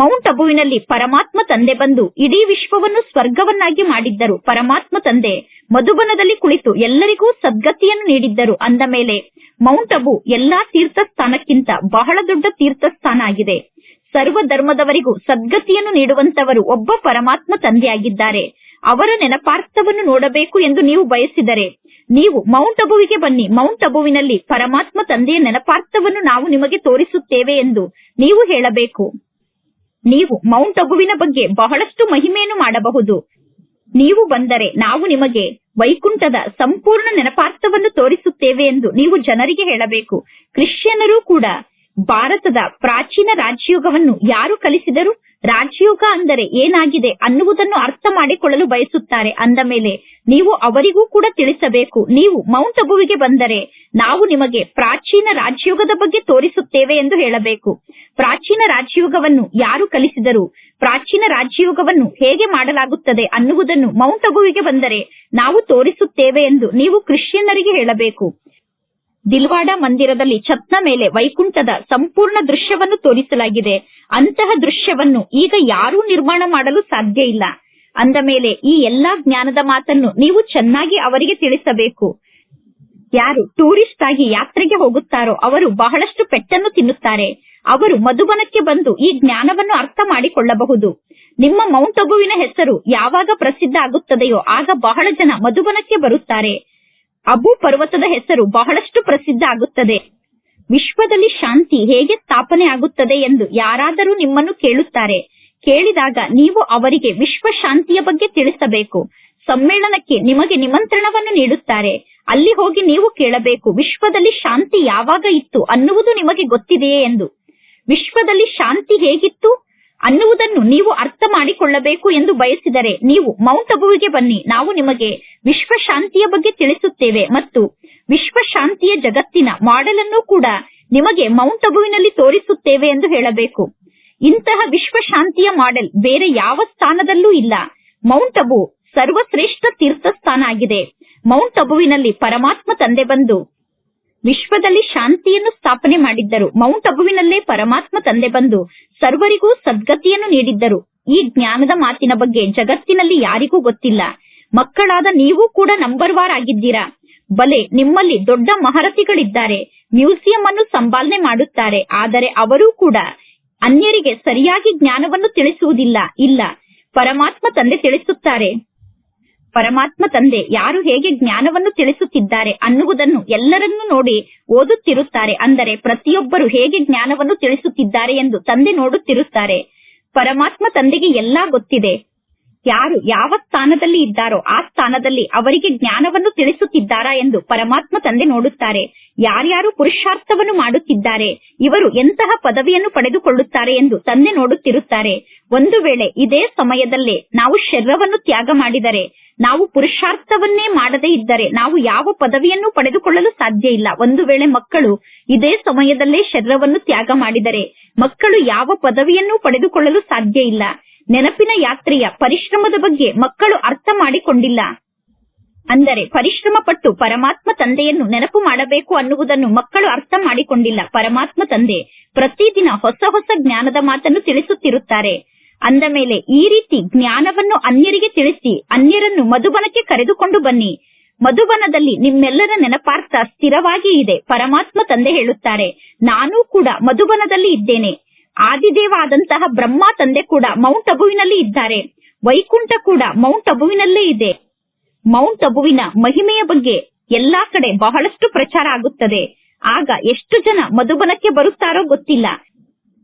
A: ಮೌಂಟ್ ಅಬುವಿನಲ್ಲಿ ಪರಮಾತ್ಮ ತಂದೆ ಬಂದು ಇಡೀ ವಿಶ್ವವನ್ನು ಸ್ವರ್ಗವನ್ನಾಗಿ ಮಾಡಿದ್ದರು. ಪರಮಾತ್ಮ ತಂದೆ ಮಧುಬನದಲ್ಲಿ ಕುಳಿತು ಎಲ್ಲರಿಗೂ ಸದ್ಗತಿಯನ್ನು ನೀಡಿದ್ದರು. ಅಂದ ಮೇಲೆ ಮೌಂಟ್ ಅಬು ಎಲ್ಲಾ ತೀರ್ಥಸ್ಥಾನಕ್ಕಿಂತ ಬಹಳ ದೊಡ್ಡ ತೀರ್ಥಸ್ಥಾನ ಆಗಿದೆ. ಸರ್ವ ಧರ್ಮದವರಿಗೂ ಸದ್ಗತಿಯನ್ನು ನೀಡುವಂತವರು ಒಬ್ಬ ಪರಮಾತ್ಮ ತಂದೆಯಾಗಿದ್ದಾರೆ. ಅವರ ನೆನಪಾರ್ಥವನ್ನು ನೋಡಬೇಕು ಎಂದು ನೀವು ಬಯಸಿದರೆ ನೀವು ಮೌಂಟ್ ಅಬುವಿಗೆ ಬನ್ನಿ. ಮೌಂಟ್ ಅಬುವಿನಲ್ಲಿ ಪರಮಾತ್ಮ ತಂದೆಯ ನೆನಪಾರ್ಥವನ್ನು ನಾವು ನಿಮಗೆ ತೋರಿಸುತ್ತೇವೆ ಎಂದು ನೀವು ಹೇಳಬೇಕು. ನೀವು ಮೌಂಟ್ ಅಬುವಿನ ಬಗ್ಗೆ ಬಹಳಷ್ಟು ಮಹಿಮೆಯನ್ನು ಮಾಡಬಹುದು. ನೀವು ಬಂದರೆ ನಾವು ನಿಮಗೆ ವೈಕುಂಠದ ಸಂಪೂರ್ಣ ನೆನಪಾರ್ಥವನ್ನು ತೋರಿಸುತ್ತೇವೆ ಎಂದು ನೀವು ಜನರಿಗೆ ಹೇಳಬೇಕು. ಕ್ರಿಶ್ಚಿಯನರು ಕೂಡ ಭಾರತದ ಪ್ರಾಚೀನ ರಾಜ್ಯೋಗವನ್ನು ಯಾರು ಕಲಿಸಿದರು? ರಾಜಯೋಗ ಅಂದರೆ ಏನಾಗಿದೆ ಅನ್ನುವುದನ್ನು ಅರ್ಥ ಮಾಡಿಕೊಳ್ಳಲು ಬಯಸುತ್ತಾರೆ. ಅಂದ ಮೇಲೆ, ನೀವು ಅವರಿಗೂ ಕೂಡ ತಿಳಿಸಬೇಕು. ನೀವು ಮೌಂಟ್ ಅಬುವಿಗೆ ಬಂದರೆ ನಾವು ನಿಮಗೆ ಪ್ರಾಚೀನ ರಾಜಯೋಗದ ಬಗ್ಗೆ ತೋರಿಸುತ್ತೇವೆ ಎಂದು ಹೇಳಬೇಕು. ಪ್ರಾಚೀನ ರಾಜಯೋಗವನ್ನು ಯಾರು ಕಲಿಸಿದರು? ಪ್ರಾಚೀನ ರಾಜಯೋಗವನ್ನು ಹೇಗೆ ಮಾಡಲಾಗುತ್ತದೆ ಅನ್ನುವುದನ್ನು ಮೌಂಟ್ ಅಬುವಿಗೆ ಬಂದರೆ ನಾವು ತೋರಿಸುತ್ತೇವೆ ಎಂದು ನೀವು ಕ್ರಿಶ್ಚಿಯನ್ನರಿಗೆ ಹೇಳಬೇಕು. ದಿಲ್ವಾಡ ಮಂದಿರದಲ್ಲಿ ಛತ್ನ ಮೇಲೆ ವೈಕುಂಠದ ಸಂಪೂರ್ಣ ದೃಶ್ಯವನ್ನು ತೋರಿಸಲಾಗಿದೆ. ಅಂತಹ ದೃಶ್ಯವನ್ನು ಈಗ ಯಾರೂ ನಿರ್ಮಾಣ ಮಾಡಲು ಸಾಧ್ಯ ಇಲ್ಲ. ಅಂದ ಮೇಲೆ ಈ ಎಲ್ಲಾ ಜ್ಞಾನದ ಮಾತನ್ನು ನೀವು ಚೆನ್ನಾಗಿ ಅವರಿಗೆ ತಿಳಿಸಬೇಕು. ಯಾರು ಟೂರಿಸ್ಟ್ ಆಗಿ ಯಾತ್ರೆಗೆ ಹೋಗುತ್ತಾರೋ ಅವರು ಬಹಳಷ್ಟು ಪೆಟ್ಟನ್ನು ತಿನ್ನುತ್ತಾರೆ. ಅವರು ಮಧುಬನಕ್ಕೆ ಬಂದು ಈ ಜ್ಞಾನವನ್ನು ಅರ್ಥ ಮಾಡಿಕೊಳ್ಳಬಹುದು. ನಿಮ್ಮ ಮೌಂಟ್ ಅಬುವಿನ ಹೆಸರು ಯಾವಾಗ ಪ್ರಸಿದ್ಧ ಆಗುತ್ತದೆಯೋ ಆಗ ಬಹಳ ಜನ ಮಧುಬನಕ್ಕೆ ಬರುತ್ತಾರೆ. ಅಬು ಪರ್ವತದ ಹೆಸರು ಬಹಳಷ್ಟು ಪ್ರಸಿದ್ಧ ಆಗುತ್ತದೆ. ವಿಶ್ವದಲ್ಲಿ ಶಾಂತಿ ಹೇಗೆ ಸ್ಥಾಪನೆ ಆಗುತ್ತದೆ ಎಂದು ಯಾರಾದರೂ ನಿಮ್ಮನ್ನು ಕೇಳುತ್ತಾರೆ. ಕೇಳಿದಾಗ ನೀವು ಅವರಿಗೆ ವಿಶ್ವ ಶಾಂತಿಯ ಬಗ್ಗೆ ತಿಳಿಸಬೇಕು. ಸಮ್ಮೇಳನಕ್ಕೆ ನಿಮಗೆ ನಿಮಂತ್ರಣವನ್ನು ನೀಡುತ್ತಾರೆ. ಅಲ್ಲಿ ಹೋಗಿ ನೀವು ಕೇಳಬೇಕು, ವಿಶ್ವದಲ್ಲಿ ಶಾಂತಿ ಯಾವಾಗ ಇತ್ತು ಅನ್ನುವುದು ನಿಮಗೆ ಗೊತ್ತಿದೆಯೇ ಎಂದು. ವಿಶ್ವದಲ್ಲಿ ಶಾಂತಿ ಹೇಗಿತ್ತು? ಅನ್ನುವುದನ್ನು ನೀವು ಅರ್ಥ ಮಾಡಿಕೊಳ್ಳಬೇಕು ಎಂದು ಬಯಸಿದರೆ ನೀವು ಮೌಂಟ್ ಅಬುವಿಗೆ ಬನ್ನಿ. ನಾವು ನಿಮಗೆ ವಿಶ್ವ ಶಾಂತಿಯ ಬಗ್ಗೆ ತಿಳಿಸುತ್ತೇವೆ ಮತ್ತು ವಿಶ್ವ ಶಾಂತಿಯ ಜಗತ್ತಿನ ಮಾಡೆಲ್ ಅನ್ನು ಕೂಡ ನಿಮಗೆ ಮೌಂಟ್ ಅಬುವಿನಲ್ಲಿ ತೋರಿಸುತ್ತೇವೆ ಎಂದು ಹೇಳಬೇಕು. ಇಂತಹ ವಿಶ್ವ ಶಾಂತಿಯ ಮಾಡೆಲ್ ಬೇರೆ ಯಾವ ಸ್ಥಾನದಲ್ಲೂ ಇಲ್ಲ. ಮೌಂಟ್ ಅಬು ಸರ್ವಶ್ರೇಷ್ಠ ತೀರ್ಥಸ್ಥಾನ ಆಗಿದೆ. ಮೌಂಟ್ ಅಬುವಿನಲ್ಲಿ ಪರಮಾತ್ಮ ತಂದೆ ಬಂದು ವಿಶ್ವದಲ್ಲಿ ಶಾಂತಿಯನ್ನು ಸ್ಥಾಪನೆ ಮಾಡಿದ್ದರು. ಮೌಂಟ್ ಅಬುವಿನಲ್ಲೇ ಪರಮಾತ್ಮ ತಂದೆ ಬಂದು ಸರ್ವರಿಗೂ ಸದ್ಗತಿಯನ್ನು ನೀಡಿದ್ದರು. ಈ ಜ್ಞಾನದ ಮಾತಿನ ಬಗ್ಗೆ ಜಗತ್ತಿನಲ್ಲಿ ಯಾರಿಗೂ ಗೊತ್ತಿಲ್ಲ. ಮಕ್ಕಳಾದ ನೀವು ಕೂಡ ನಂಬರ್ ವಾರ್ ಆಗಿದ್ದೀರಾ? ಬಲೆ, ನಿಮ್ಮಲ್ಲಿ ದೊಡ್ಡ ಮಹರತಿಗಳಿದ್ದಾರೆ ಮ್ಯೂಸಿಯಂ ಅನ್ನು ಸಂಭಾಲನೆ ಮಾಡುತ್ತಾರೆ. ಆದರೆ ಅವರೂ ಕೂಡ ಅನ್ಯರಿಗೆ ಸರಿಯಾಗಿ ಜ್ಞಾನವನ್ನು ತಿಳಿಸುವುದಿಲ್ಲ. ಇಲ್ಲ. ಪರಮಾತ್ಮ ತಂದೆ ತಿಳಿಸುತ್ತಾರೆ. ಪರಮಾತ್ಮ ತಂದೆ ಯಾರು ಹೇಗೆ ಜ್ಞಾನವನ್ನು ತಿಳಿಸುತ್ತಿದ್ದಾರೆ ಅನ್ನುವುದನ್ನು ಎಲ್ಲರನ್ನೂ ನೋಡಿ ಓದುತ್ತಿರುತ್ತಾರೆ. ಅಂದರೆ ಪ್ರತಿಯೊಬ್ಬರು ಹೇಗೆ ಜ್ಞಾನವನ್ನು ತಿಳಿಸುತ್ತಿದ್ದಾರೆ ಎಂದು ತಂದೆ ನೋಡುತ್ತಿರುತ್ತಾರೆ. ಪರಮಾತ್ಮ ತಂದೆಗೆ ಎಲ್ಲಾ ಗೊತ್ತಿದೆ. ಯಾರು ಯಾವ ಸ್ಥಾನದಲ್ಲಿ ಇದ್ದಾರೋ ಆ ಸ್ಥಾನದಲ್ಲಿ ಅವರಿಗೆ ಜ್ಞಾನವನ್ನು ತಿಳಿಸುತ್ತಿದ್ದಾರಾ ಎಂದು ಪರಮಾತ್ಮ ತಂದೆ ನೋಡುತ್ತಾರೆ. ಯಾರ್ಯಾರು ಪುರುಷಾರ್ಥವನ್ನು ಮಾಡುತ್ತಿದ್ದಾರೆ, ಇವರು ಎಂತಹ ಪದವಿಯನ್ನು ಪಡೆದುಕೊಳ್ಳುತ್ತಾರೆ ಎಂದು ತಂದೆ ನೋಡುತ್ತಿರುತ್ತಾರೆ. ಒಂದು ವೇಳೆ ಇದೇ ಸಮಯದಲ್ಲೇ ನಾವು ಶರೀರವನ್ನು ತ್ಯಾಗ ಮಾಡಿದರೆ, ನಾವು ಪುರುಷಾರ್ಥವನ್ನೇ ಮಾಡದೇ ಇದ್ದರೆ ನಾವು ಯಾವ ಪದವಿಯನ್ನು ಪಡೆದುಕೊಳ್ಳಲು ಸಾಧ್ಯ ಇಲ್ಲ. ಒಂದು ವೇಳೆ ಮಕ್ಕಳು ಇದೇ ಸಮಯದಲ್ಲೇ ಶರೀರವನ್ನು ತ್ಯಾಗ ಮಾಡಿದರೆ, ಮಕ್ಕಳು ಯಾವ ಪದವಿಯನ್ನು ಪಡೆದುಕೊಳ್ಳಲು ಸಾಧ್ಯ ಇಲ್ಲ. ನೆನಪಿನ ಯಾತ್ರೆಯ ಪರಿಶ್ರಮದ ಬಗ್ಗೆ ಮಕ್ಕಳು ಅರ್ಥ ಮಾಡಿಕೊಂಡಿಲ್ಲ. ಅಂದರೆ ಪರಿಶ್ರಮ ಪಟ್ಟು ಪರಮಾತ್ಮ ತಂದೆಯನ್ನು ನೆನಪು ಮಾಡಬೇಕು ಅನ್ನುವುದನ್ನು ಮಕ್ಕಳು ಅರ್ಥ ಮಾಡಿಕೊಂಡಿಲ್ಲ. ಪರಮಾತ್ಮ ತಂದೆ ಪ್ರತಿದಿನ ಹೊಸ ಹೊಸ ಜ್ಞಾನದ ಮಾತನ್ನು ತಿಳಿಸುತ್ತಿರುತ್ತಾರೆ. ಅಂದ ಮೇಲೆ, ಈ ರೀತಿ ಜ್ಞಾನವನ್ನು ಅನ್ಯರಿಗೆ ತಿಳಿಸಿ, ಅನ್ಯರನ್ನು ಮಧುಬನಕ್ಕೆ ಕರೆದುಕೊಂಡು ಬನ್ನಿ. ಮಧುಬನದಲ್ಲಿ ನಿಮ್ಮೆಲ್ಲರ ನೆನಪಾರ್ಥ ಸ್ಥಿರವಾಗಿ ಇದೆ, ಪರಮಾತ್ಮ ತಂದೆ ಹೇಳುತ್ತಾರೆ. ನಾನೂ ಕೂಡ ಮಧುಬನದಲ್ಲಿ ಇದ್ದೇನೆ. ಆದಿದೇವ ಆದಂತಹ ಬ್ರಹ್ಮ ತಂದೆ ಕೂಡ ಮೌಂಟ್ ಅಬುವಿನಲ್ಲಿ ಇದ್ದಾರೆ. ವೈಕುಂಠ ಕೂಡ ಮೌಂಟ್ ಅಬುವಿನಲ್ಲೇ ಇದೆ. ಮೌಂಟ್ ಅಬುವಿನ ಮಹಿಮೆಯ ಬಗ್ಗೆ ಎಲ್ಲಾ ಕಡೆ ಬಹಳಷ್ಟು ಪ್ರಚಾರ ಆಗುತ್ತದೆ. ಆಗ ಎಷ್ಟು ಜನ ಮಧುಬನಕ್ಕೆ ಬರುತ್ತಾರೋ ಗೊತ್ತಿಲ್ಲ.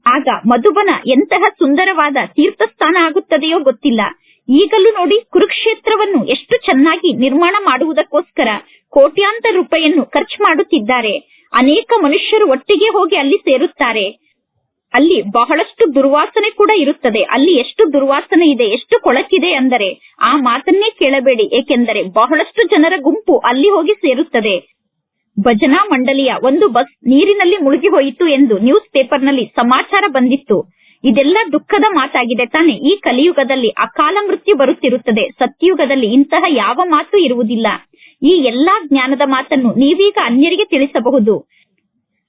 A: ಆಗ ಮಧುಬನ ಎಂತಹ ಸುಂದರವಾದ ತೀರ್ಥಸ್ಥಾನ ಆಗುತ್ತದೆಯೋ ಗೊತ್ತಿಲ್ಲ. ಈಗಲೂ ನೋಡಿ ಕುರುಕ್ಷೇತ್ರವನ್ನು ಎಷ್ಟು ಚೆನ್ನಾಗಿ ನಿರ್ಮಾಣ ಮಾಡುವುದಕ್ಕೋಸ್ಕರ ಕೋಟ್ಯಾಂತರ ರೂಪಾಯಿಯನ್ನು ಖರ್ಚು ಮಾಡುತ್ತಿದ್ದಾರೆ. ಅನೇಕ ಮನುಷ್ಯರು ಒಟ್ಟಿಗೆ ಹೋಗಿ ಅಲ್ಲಿ ಸೇರುತ್ತಾರೆ. ಅಲ್ಲಿ ಬಹಳಷ್ಟು ದುರ್ವಾಸನೆ ಕೂಡ ಇರುತ್ತದೆ. ಅಲ್ಲಿ ಎಷ್ಟು ದುರ್ವಾಸನೆ ಇದೆ, ಎಷ್ಟು ಕೊಳಕಿದೆ ಅಂದರೆ ಆ ಮಾತನ್ನೇ ಕೇಳಬೇಡಿ. ಏಕೆಂದರೆ ಬಹಳಷ್ಟು ಜನರ ಗುಂಪು ಅಲ್ಲಿ ಹೋಗಿ ಸೇರುತ್ತದೆ. ಭಜನಾ ಮಂಡಳಿಯ ಒಂದು ಬಸ್ ನೀರಿನಲ್ಲಿ ಮುಳುಗಿ ಹೋಯಿತು ಎಂದು ನ್ಯೂಸ್ ಪೇಪರ್ನಲ್ಲಿ ಸಮಾಚಾರ ಬಂದಿತ್ತು. ಇದೆಲ್ಲ ದುಃಖದ ಮಾತಾಗಿದೆ ತಾನೆ. ಈ ಕಲಿಯುಗದಲ್ಲಿ ಅಕಾಲ ಮೃತ್ಯು ಬರುತ್ತಿರುತ್ತದೆ. ಸತ್ಯಯುಗದಲ್ಲಿ ಇಂತಹ ಯಾವ ಮಾತು ಇರುವುದಿಲ್ಲ. ಈ ಎಲ್ಲಾ ಜ್ಞಾನದ ಮಾತನ್ನು ನೀವೀಗ ಅನ್ಯರಿಗೆ ತಿಳಿಸಬಹುದು.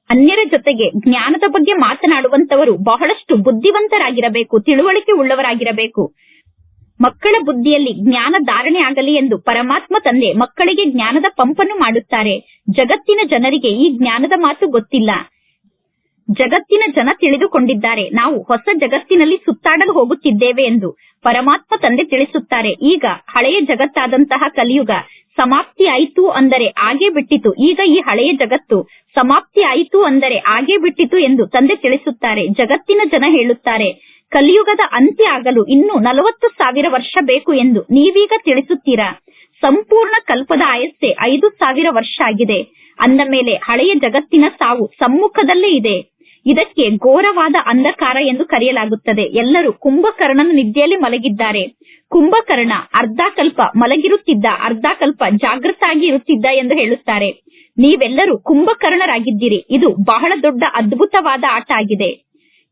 A: ಅನ್ಯರ ಜೊತೆಗೆ ಜ್ಞಾನದ ಬಗ್ಗೆ ಮಾತನಾಡುವಂತವರು ಬಹಳಷ್ಟು ಬುದ್ಧಿವಂತರಾಗಿರಬೇಕು, ತಿಳುವಳಿಕೆ ಉಳ್ಳವರಾಗಿರಬೇಕು. ಮಕ್ಕಳ ಬುದ್ಧಿಯಲ್ಲಿ ಜ್ಞಾನ ಧಾರಣೆ ಆಗಲಿ ಎಂದು ಪರಮಾತ್ಮ ತಂದೆ ಮಕ್ಕಳಿಗೆ ಜ್ಞಾನದ ಪಂಪನ್ನು ಮಾಡುತ್ತಾರೆ. ಜಗತ್ತಿನ ಜನರಿಗೆ ಈ ಜ್ಞಾನದ ಮಾತು ಗೊತ್ತಿಲ್ಲ. ಜಗತ್ತಿನ ಜನ ತಿಳಿದುಕೊಂಡಿದ್ದಾರೆ. ನಾವು ಹೊಸ ಜಗತ್ತಿನಲ್ಲಿ ಸುತ್ತಾಡಲು ಹೋಗುತ್ತಿದ್ದೇವೆ ಎಂದು ಪರಮಾತ್ಮ ತಂದೆ ತಿಳಿಸುತ್ತಾರೆ. ಈಗ ಹಳೆಯ ಜಗತ್ತಾದಂತಹ ಕಲಿಯುಗ ಸಮಾಪ್ತಿ ಆಯಿತು ಅಂದರೆ ಆಗೇ ಬಿಟ್ಟಿತು. ಈಗ ಈ ಹಳೆಯ ಜಗತ್ತು ಸಮಾಪ್ತಿ ಆಯಿತು ಅಂದರೆ ಆಗೇ ಬಿಟ್ಟಿತು ಎಂದು ತಂದೆ ತಿಳಿಸುತ್ತಾರೆ. ಜಗತ್ತಿನ ಜನ ಹೇಳುತ್ತಾರೆ. ಕಲಿಯುಗದ ಅಂತ್ಯ ಆಗಲು ಇನ್ನು ನಲವತ್ತು ಸಾವಿರ ವರ್ಷ ಬೇಕು ಎಂದು ನೀವೀಗ ತಿಳಿಸುತ್ತೀರಾ? ಸಂಪೂರ್ಣ ಕಲ್ಪದ ಆಯಸ್ಸೆ ಐದು ಸಾವಿರ ವರ್ಷ ಆಗಿದೆ. ಅಂದ ಮೇಲೆ ಹಳೆಯ ಜಗತ್ತಿನ ಸಾವು ಸಮ್ಮುಖದಲ್ಲೇ ಇದೆ. ಇದಕ್ಕೆ ಘೋರವಾದ ಅಂಧಕಾರ ಎಂದು ಕರೆಯಲಾಗುತ್ತದೆ. ಎಲ್ಲರೂ ಕುಂಭಕರ್ಣನ ನಿದ್ದೆಯಲ್ಲಿ ಮಲಗಿದ್ದಾರೆ. ಕುಂಭಕರ್ಣ ಅರ್ಧ ಕಲ್ಪ ಮಲಗಿರುತ್ತಿದ್ದ, ಅರ್ಧ ಕಲ್ಪ ಜಾಗೃತ ಆಗಿ ಇರುತ್ತಿದ್ದ ಎಂದು ಹೇಳುತ್ತಾರೆ. ನೀವೆಲ್ಲರೂ ಕುಂಭಕರ್ಣರಾಗಿದ್ದೀರಿ. ಇದು ಬಹಳ ದೊಡ್ಡ ಅದ್ಭುತವಾದ ಆಟ ಆಗಿದೆ.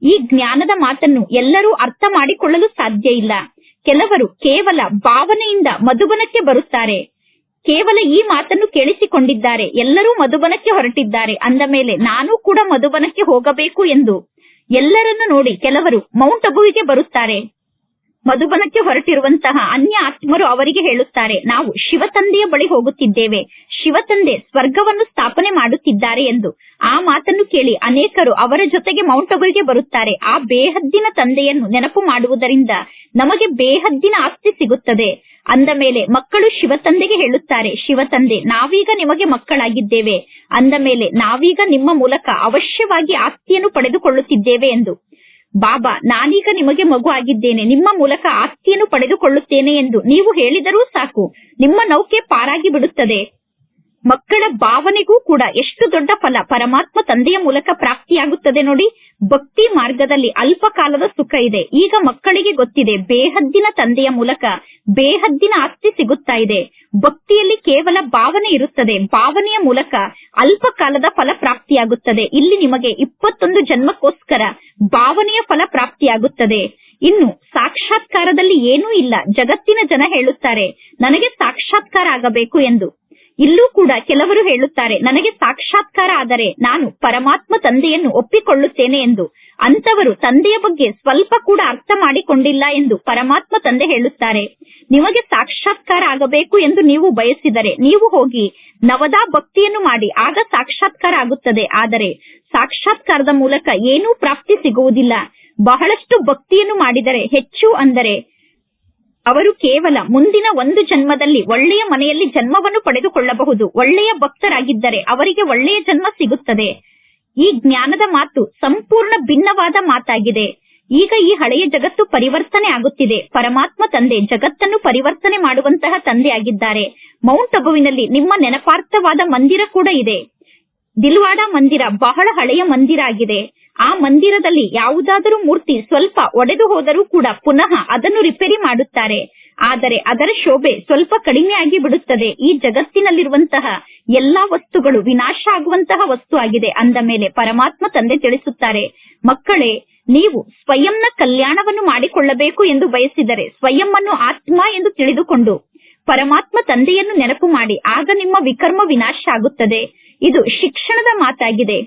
A: ಈ ಜ್ಞಾನದ ಮಾತನ್ನು ಎಲ್ಲರೂ ಅರ್ಥ ಮಾಡಿಕೊಳ್ಳಲು ಸಾಧ್ಯ ಇಲ್ಲ. ಕೆಲವರು ಕೇವಲ ಭಾವನೆಯಿಂದ ಮಧುಬನಕ್ಕೆ ಬರುತ್ತಾರೆ. ಕೇವಲ ಈ ಮಾತನ್ನು ಕೇಳಿಸಿಕೊಂಡಿದ್ದಾರೆ. ಎಲ್ಲರೂ ಮಧುಬನಕ್ಕೆ ಹೊರಟಿದ್ದಾರೆ. ಅಂದ ಮೇಲೆ ನಾನು ಕೂಡ ಮಧುಬನಕ್ಕೆ ಹೋಗಬೇಕು ಎಂದು ಎಲ್ಲರನ್ನು ನೋಡಿ ಕೆಲವರು ಮೌಂಟ್ ಅಬುವಿಗೆ ಬರುತ್ತಾರೆ. ಮಧುಬನಕ್ಕೆ ಹೊರಟಿರುವಂತಹ ಅನ್ಯ ಆತ್ಮರು ಅವರಿಗೆ ಹೇಳುತ್ತಾರೆ, ನಾವು ಶಿವತಂದೆಯ ಬಳಿ ಹೋಗುತ್ತಿದ್ದೇವೆ. ಶಿವತಂದೆ ಸ್ವರ್ಗವನ್ನು ಸ್ಥಾಪನೆ ಮಾಡುತ್ತಿದ್ದಾರೆ ಎಂದು. ಆ ಮಾತನ್ನು ಕೇಳಿ ಅನೇಕರು ಅವರ ಜೊತೆಗೆ ಮೌಂಟ್ ಬರುತ್ತಾರೆ. ಆ ಬೇಹದ್ದಿನ ತಂದೆಯನ್ನು ನೆನಪು ಮಾಡುವುದರಿಂದ ನಮಗೆ ಬೇಹದ್ದಿನ ಆಸ್ತಿ ಸಿಗುತ್ತದೆ. ಅಂದ ಮೇಲೆ ಮಕ್ಕಳು ಶಿವತಂದೆಗೆ ಹೇಳುತ್ತಾರೆ, ಶಿವತಂದೆ, ನಾವೀಗ ನಿಮಗೆ ಮಕ್ಕಳಾಗಿದ್ದೇವೆ. ಅಂದ ಮೇಲೆ ನಾವೀಗ ನಿಮ್ಮ ಮೂಲಕ ಅವಶ್ಯವಾಗಿ ಆಸ್ತಿಯನ್ನು ಪಡೆದುಕೊಳ್ಳುತ್ತಿದ್ದೇವೆ ಎಂದು. ಬಾಬಾ, ನಾನೀಗ ನಿಮಗೆ ಮಗು ಆಗಿದ್ದೇನೆ. ನಿಮ್ಮ ಮೂಲಕ ಆಸ್ತಿಯನ್ನು ಪಡೆದುಕೊಳ್ಳುತ್ತೇನೆ ಎಂದು ನೀವು ಹೇಳಿದರೂ ಸಾಕು. ನಿಮ್ಮ ನೌಕೆ ಪಾರಾಗಿ ಬಿಡುತ್ತದೆ ಮಕ್ಕಳ ಭಾವನೆಗೂ ಕೂಡ ಎಷ್ಟು ದೊಡ್ಡ ಫಲ ಪರಮಾತ್ಮ ತಂದೆಯ ಮೂಲಕ ಪ್ರಾಪ್ತಿಯಾಗುತ್ತದೆ ನೋಡಿ, ಭಕ್ತಿ ಮಾರ್ಗದಲ್ಲಿ ಅಲ್ಪ ಕಾಲದ ಸುಖ ಇದೆ. ಈಗ ಮಕ್ಕಳಿಗೆ ಗೊತ್ತಿದೆ, ಬೇಹದ್ದಿನ ತಂದೆಯ ಮೂಲಕ ಬೇಹದ್ದಿನ ಆಸ್ತಿ ಸಿಗುತ್ತಾ ಇದೆ. ಭಕ್ತಿಯಲ್ಲಿ ಕೇವಲ ಭಾವನೆ ಇರುತ್ತದೆ, ಭಾವನೆಯ ಮೂಲಕ ಅಲ್ಪ ಕಾಲದ ಫಲ ಪ್ರಾಪ್ತಿಯಾಗುತ್ತದೆ. ಇಲ್ಲಿ ನಿಮಗೆ ಇಪ್ಪತ್ತೊಂದು ಜನ್ಮಕ್ಕೋಸ್ಕರ ಭಾವನೆಯ ಫಲ ಪ್ರಾಪ್ತಿಯಾಗುತ್ತದೆ. ಇನ್ನು ಸಾಕ್ಷಾತ್ಕಾರದಲ್ಲಿ ಏನೂ ಇಲ್ಲ. ಜಗತ್ತಿನ ಜನ ಹೇಳುತ್ತಾರೆ, ನನಗೆ ಸಾಕ್ಷಾತ್ಕಾರ ಆಗಬೇಕು ಎಂದು. ಇಲ್ಲೂ ಕೂಡ ಕೆಲವರು ಹೇಳುತ್ತಾರೆ, ನನಗೆ ಸಾಕ್ಷಾತ್ಕಾರ ಆದರೆ ನಾನು ಪರಮಾತ್ಮ ತಂದೆಯನ್ನು ಒಪ್ಪಿಕೊಳ್ಳುತ್ತೇನೆ ಎಂದು. ಅಂತವರು ತಂದೆಯ ಬಗ್ಗೆ ಸ್ವಲ್ಪ ಕೂಡ ಅರ್ಥ ಮಾಡಿಕೊಂಡಿಲ್ಲ ಎಂದು ಪರಮಾತ್ಮ ತಂದೆ ಹೇಳುತ್ತಾರೆ. ನಿಮಗೆ ಸಾಕ್ಷಾತ್ಕಾರ ಆಗಬೇಕು ಎಂದು ನೀವು ಬಯಸಿದರೆ ನೀವು ಹೋಗಿ ನವದಾ ಭಕ್ತಿಯನ್ನು ಮಾಡಿ, ಆಗ ಸಾಕ್ಷಾತ್ಕಾರ ಆಗುತ್ತದೆ. ಆದರೆ ಸಾಕ್ಷಾತ್ಕಾರದ ಮೂಲಕ ಏನೂ ಪ್ರಾಪ್ತಿ ಸಿಗುವುದಿಲ್ಲ. ಬಹಳಷ್ಟು ಭಕ್ತಿಯನ್ನು ಮಾಡಿದರೆ ಹೆಚ್ಚು ಅಂದರೆ ಅವರು ಕೇವಲ ಮುಂದಿನ ಒಂದು ಜನ್ಮದಲ್ಲಿ ಒಳ್ಳೆಯ ಮನೆಯಲ್ಲಿ ಜನ್ಮವನ್ನು ಪಡೆದುಕೊಳ್ಳಬಹುದು. ಒಳ್ಳೆಯ ಭಕ್ತರಾಗಿದ್ದರೆ ಅವರಿಗೆ ಒಳ್ಳೆಯ ಜನ್ಮ ಸಿಗುತ್ತದೆ. ಈ ಜ್ಞಾನದ ಮಾತು ಸಂಪೂರ್ಣ ಭಿನ್ನವಾದ ಮಾತಾಗಿದೆ. ಈಗ ಈ ಹಳೆಯ ಜಗತ್ತು ಪರಿವರ್ತನೆ ಆಗುತ್ತಿದೆ. ಪರಮಾತ್ಮ ತಂದೆ, ಜಗತ್ತನ್ನು ಪರಿವರ್ತನೆ ಮಾಡುವಂತಹ ತಂದೆಯಾಗಿದ್ದಾರೆ. ಮೌಂಟ್ ಅಬುವಿನಲ್ಲಿ ನಿಮ್ಮ ನೆನಪಾರ್ಥವಾದ ಮಂದಿರ ಕೂಡ ಇದೆ. ದಿಲ್ವಾಡ ಮಂದಿರ ಬಹಳ ಹಳೆಯ ಮಂದಿರ ಆಗಿದೆ. ಆ ಮಂದಿರದಲ್ಲಿ ಯಾವುದಾದರೂ ಮೂರ್ತಿ ಸ್ವಲ್ಪ ಒಡೆದು ಹೋದರೂ ಕೂಡ ಪುನಃ ಅದನ್ನು ರಿಪೇರಿ ಮಾಡುತ್ತಾರೆ. ಆದರೆ ಅದರ ಶೋಭೆ ಸ್ವಲ್ಪ ಕಡಿಮೆಯಾಗಿ ಬಿಡುತ್ತದೆ. ಈ ಜಗತ್ತಿನಲ್ಲಿರುವಂತಹ ಎಲ್ಲಾ ವಸ್ತುಗಳು ವಿನಾಶ ಆಗುವಂತಹ ವಸ್ತು ಆಗಿದೆ ಅಂದ ಮೇಲೆ ಪರಮಾತ್ಮ ತಂದೆ ತಿಳಿಸುತ್ತಾರೆ. ಮಕ್ಕಳೇ, ನೀವು ಸ್ವಯಂನ ಕಲ್ಯಾಣವನ್ನು ಮಾಡಿಕೊಳ್ಳಬೇಕು ಎಂದು ಬಯಸಿದರೆ ಸ್ವಯಂ ಅನ್ನು ಆತ್ಮ ಎಂದು ತಿಳಿದುಕೊಂಡು ಪರಮಾತ್ಮ ತಂದೆಯನ್ನು ನೆನಪು ಮಾಡಿ ಆಗ ನಿಮ್ಮ ವಿಕರ್ಮ ವಿನಾಶ ಆಗುತ್ತದೆ. ಇದು ಶಿಕ್ಷಣದ ಮಾತಾಗಿದೆ.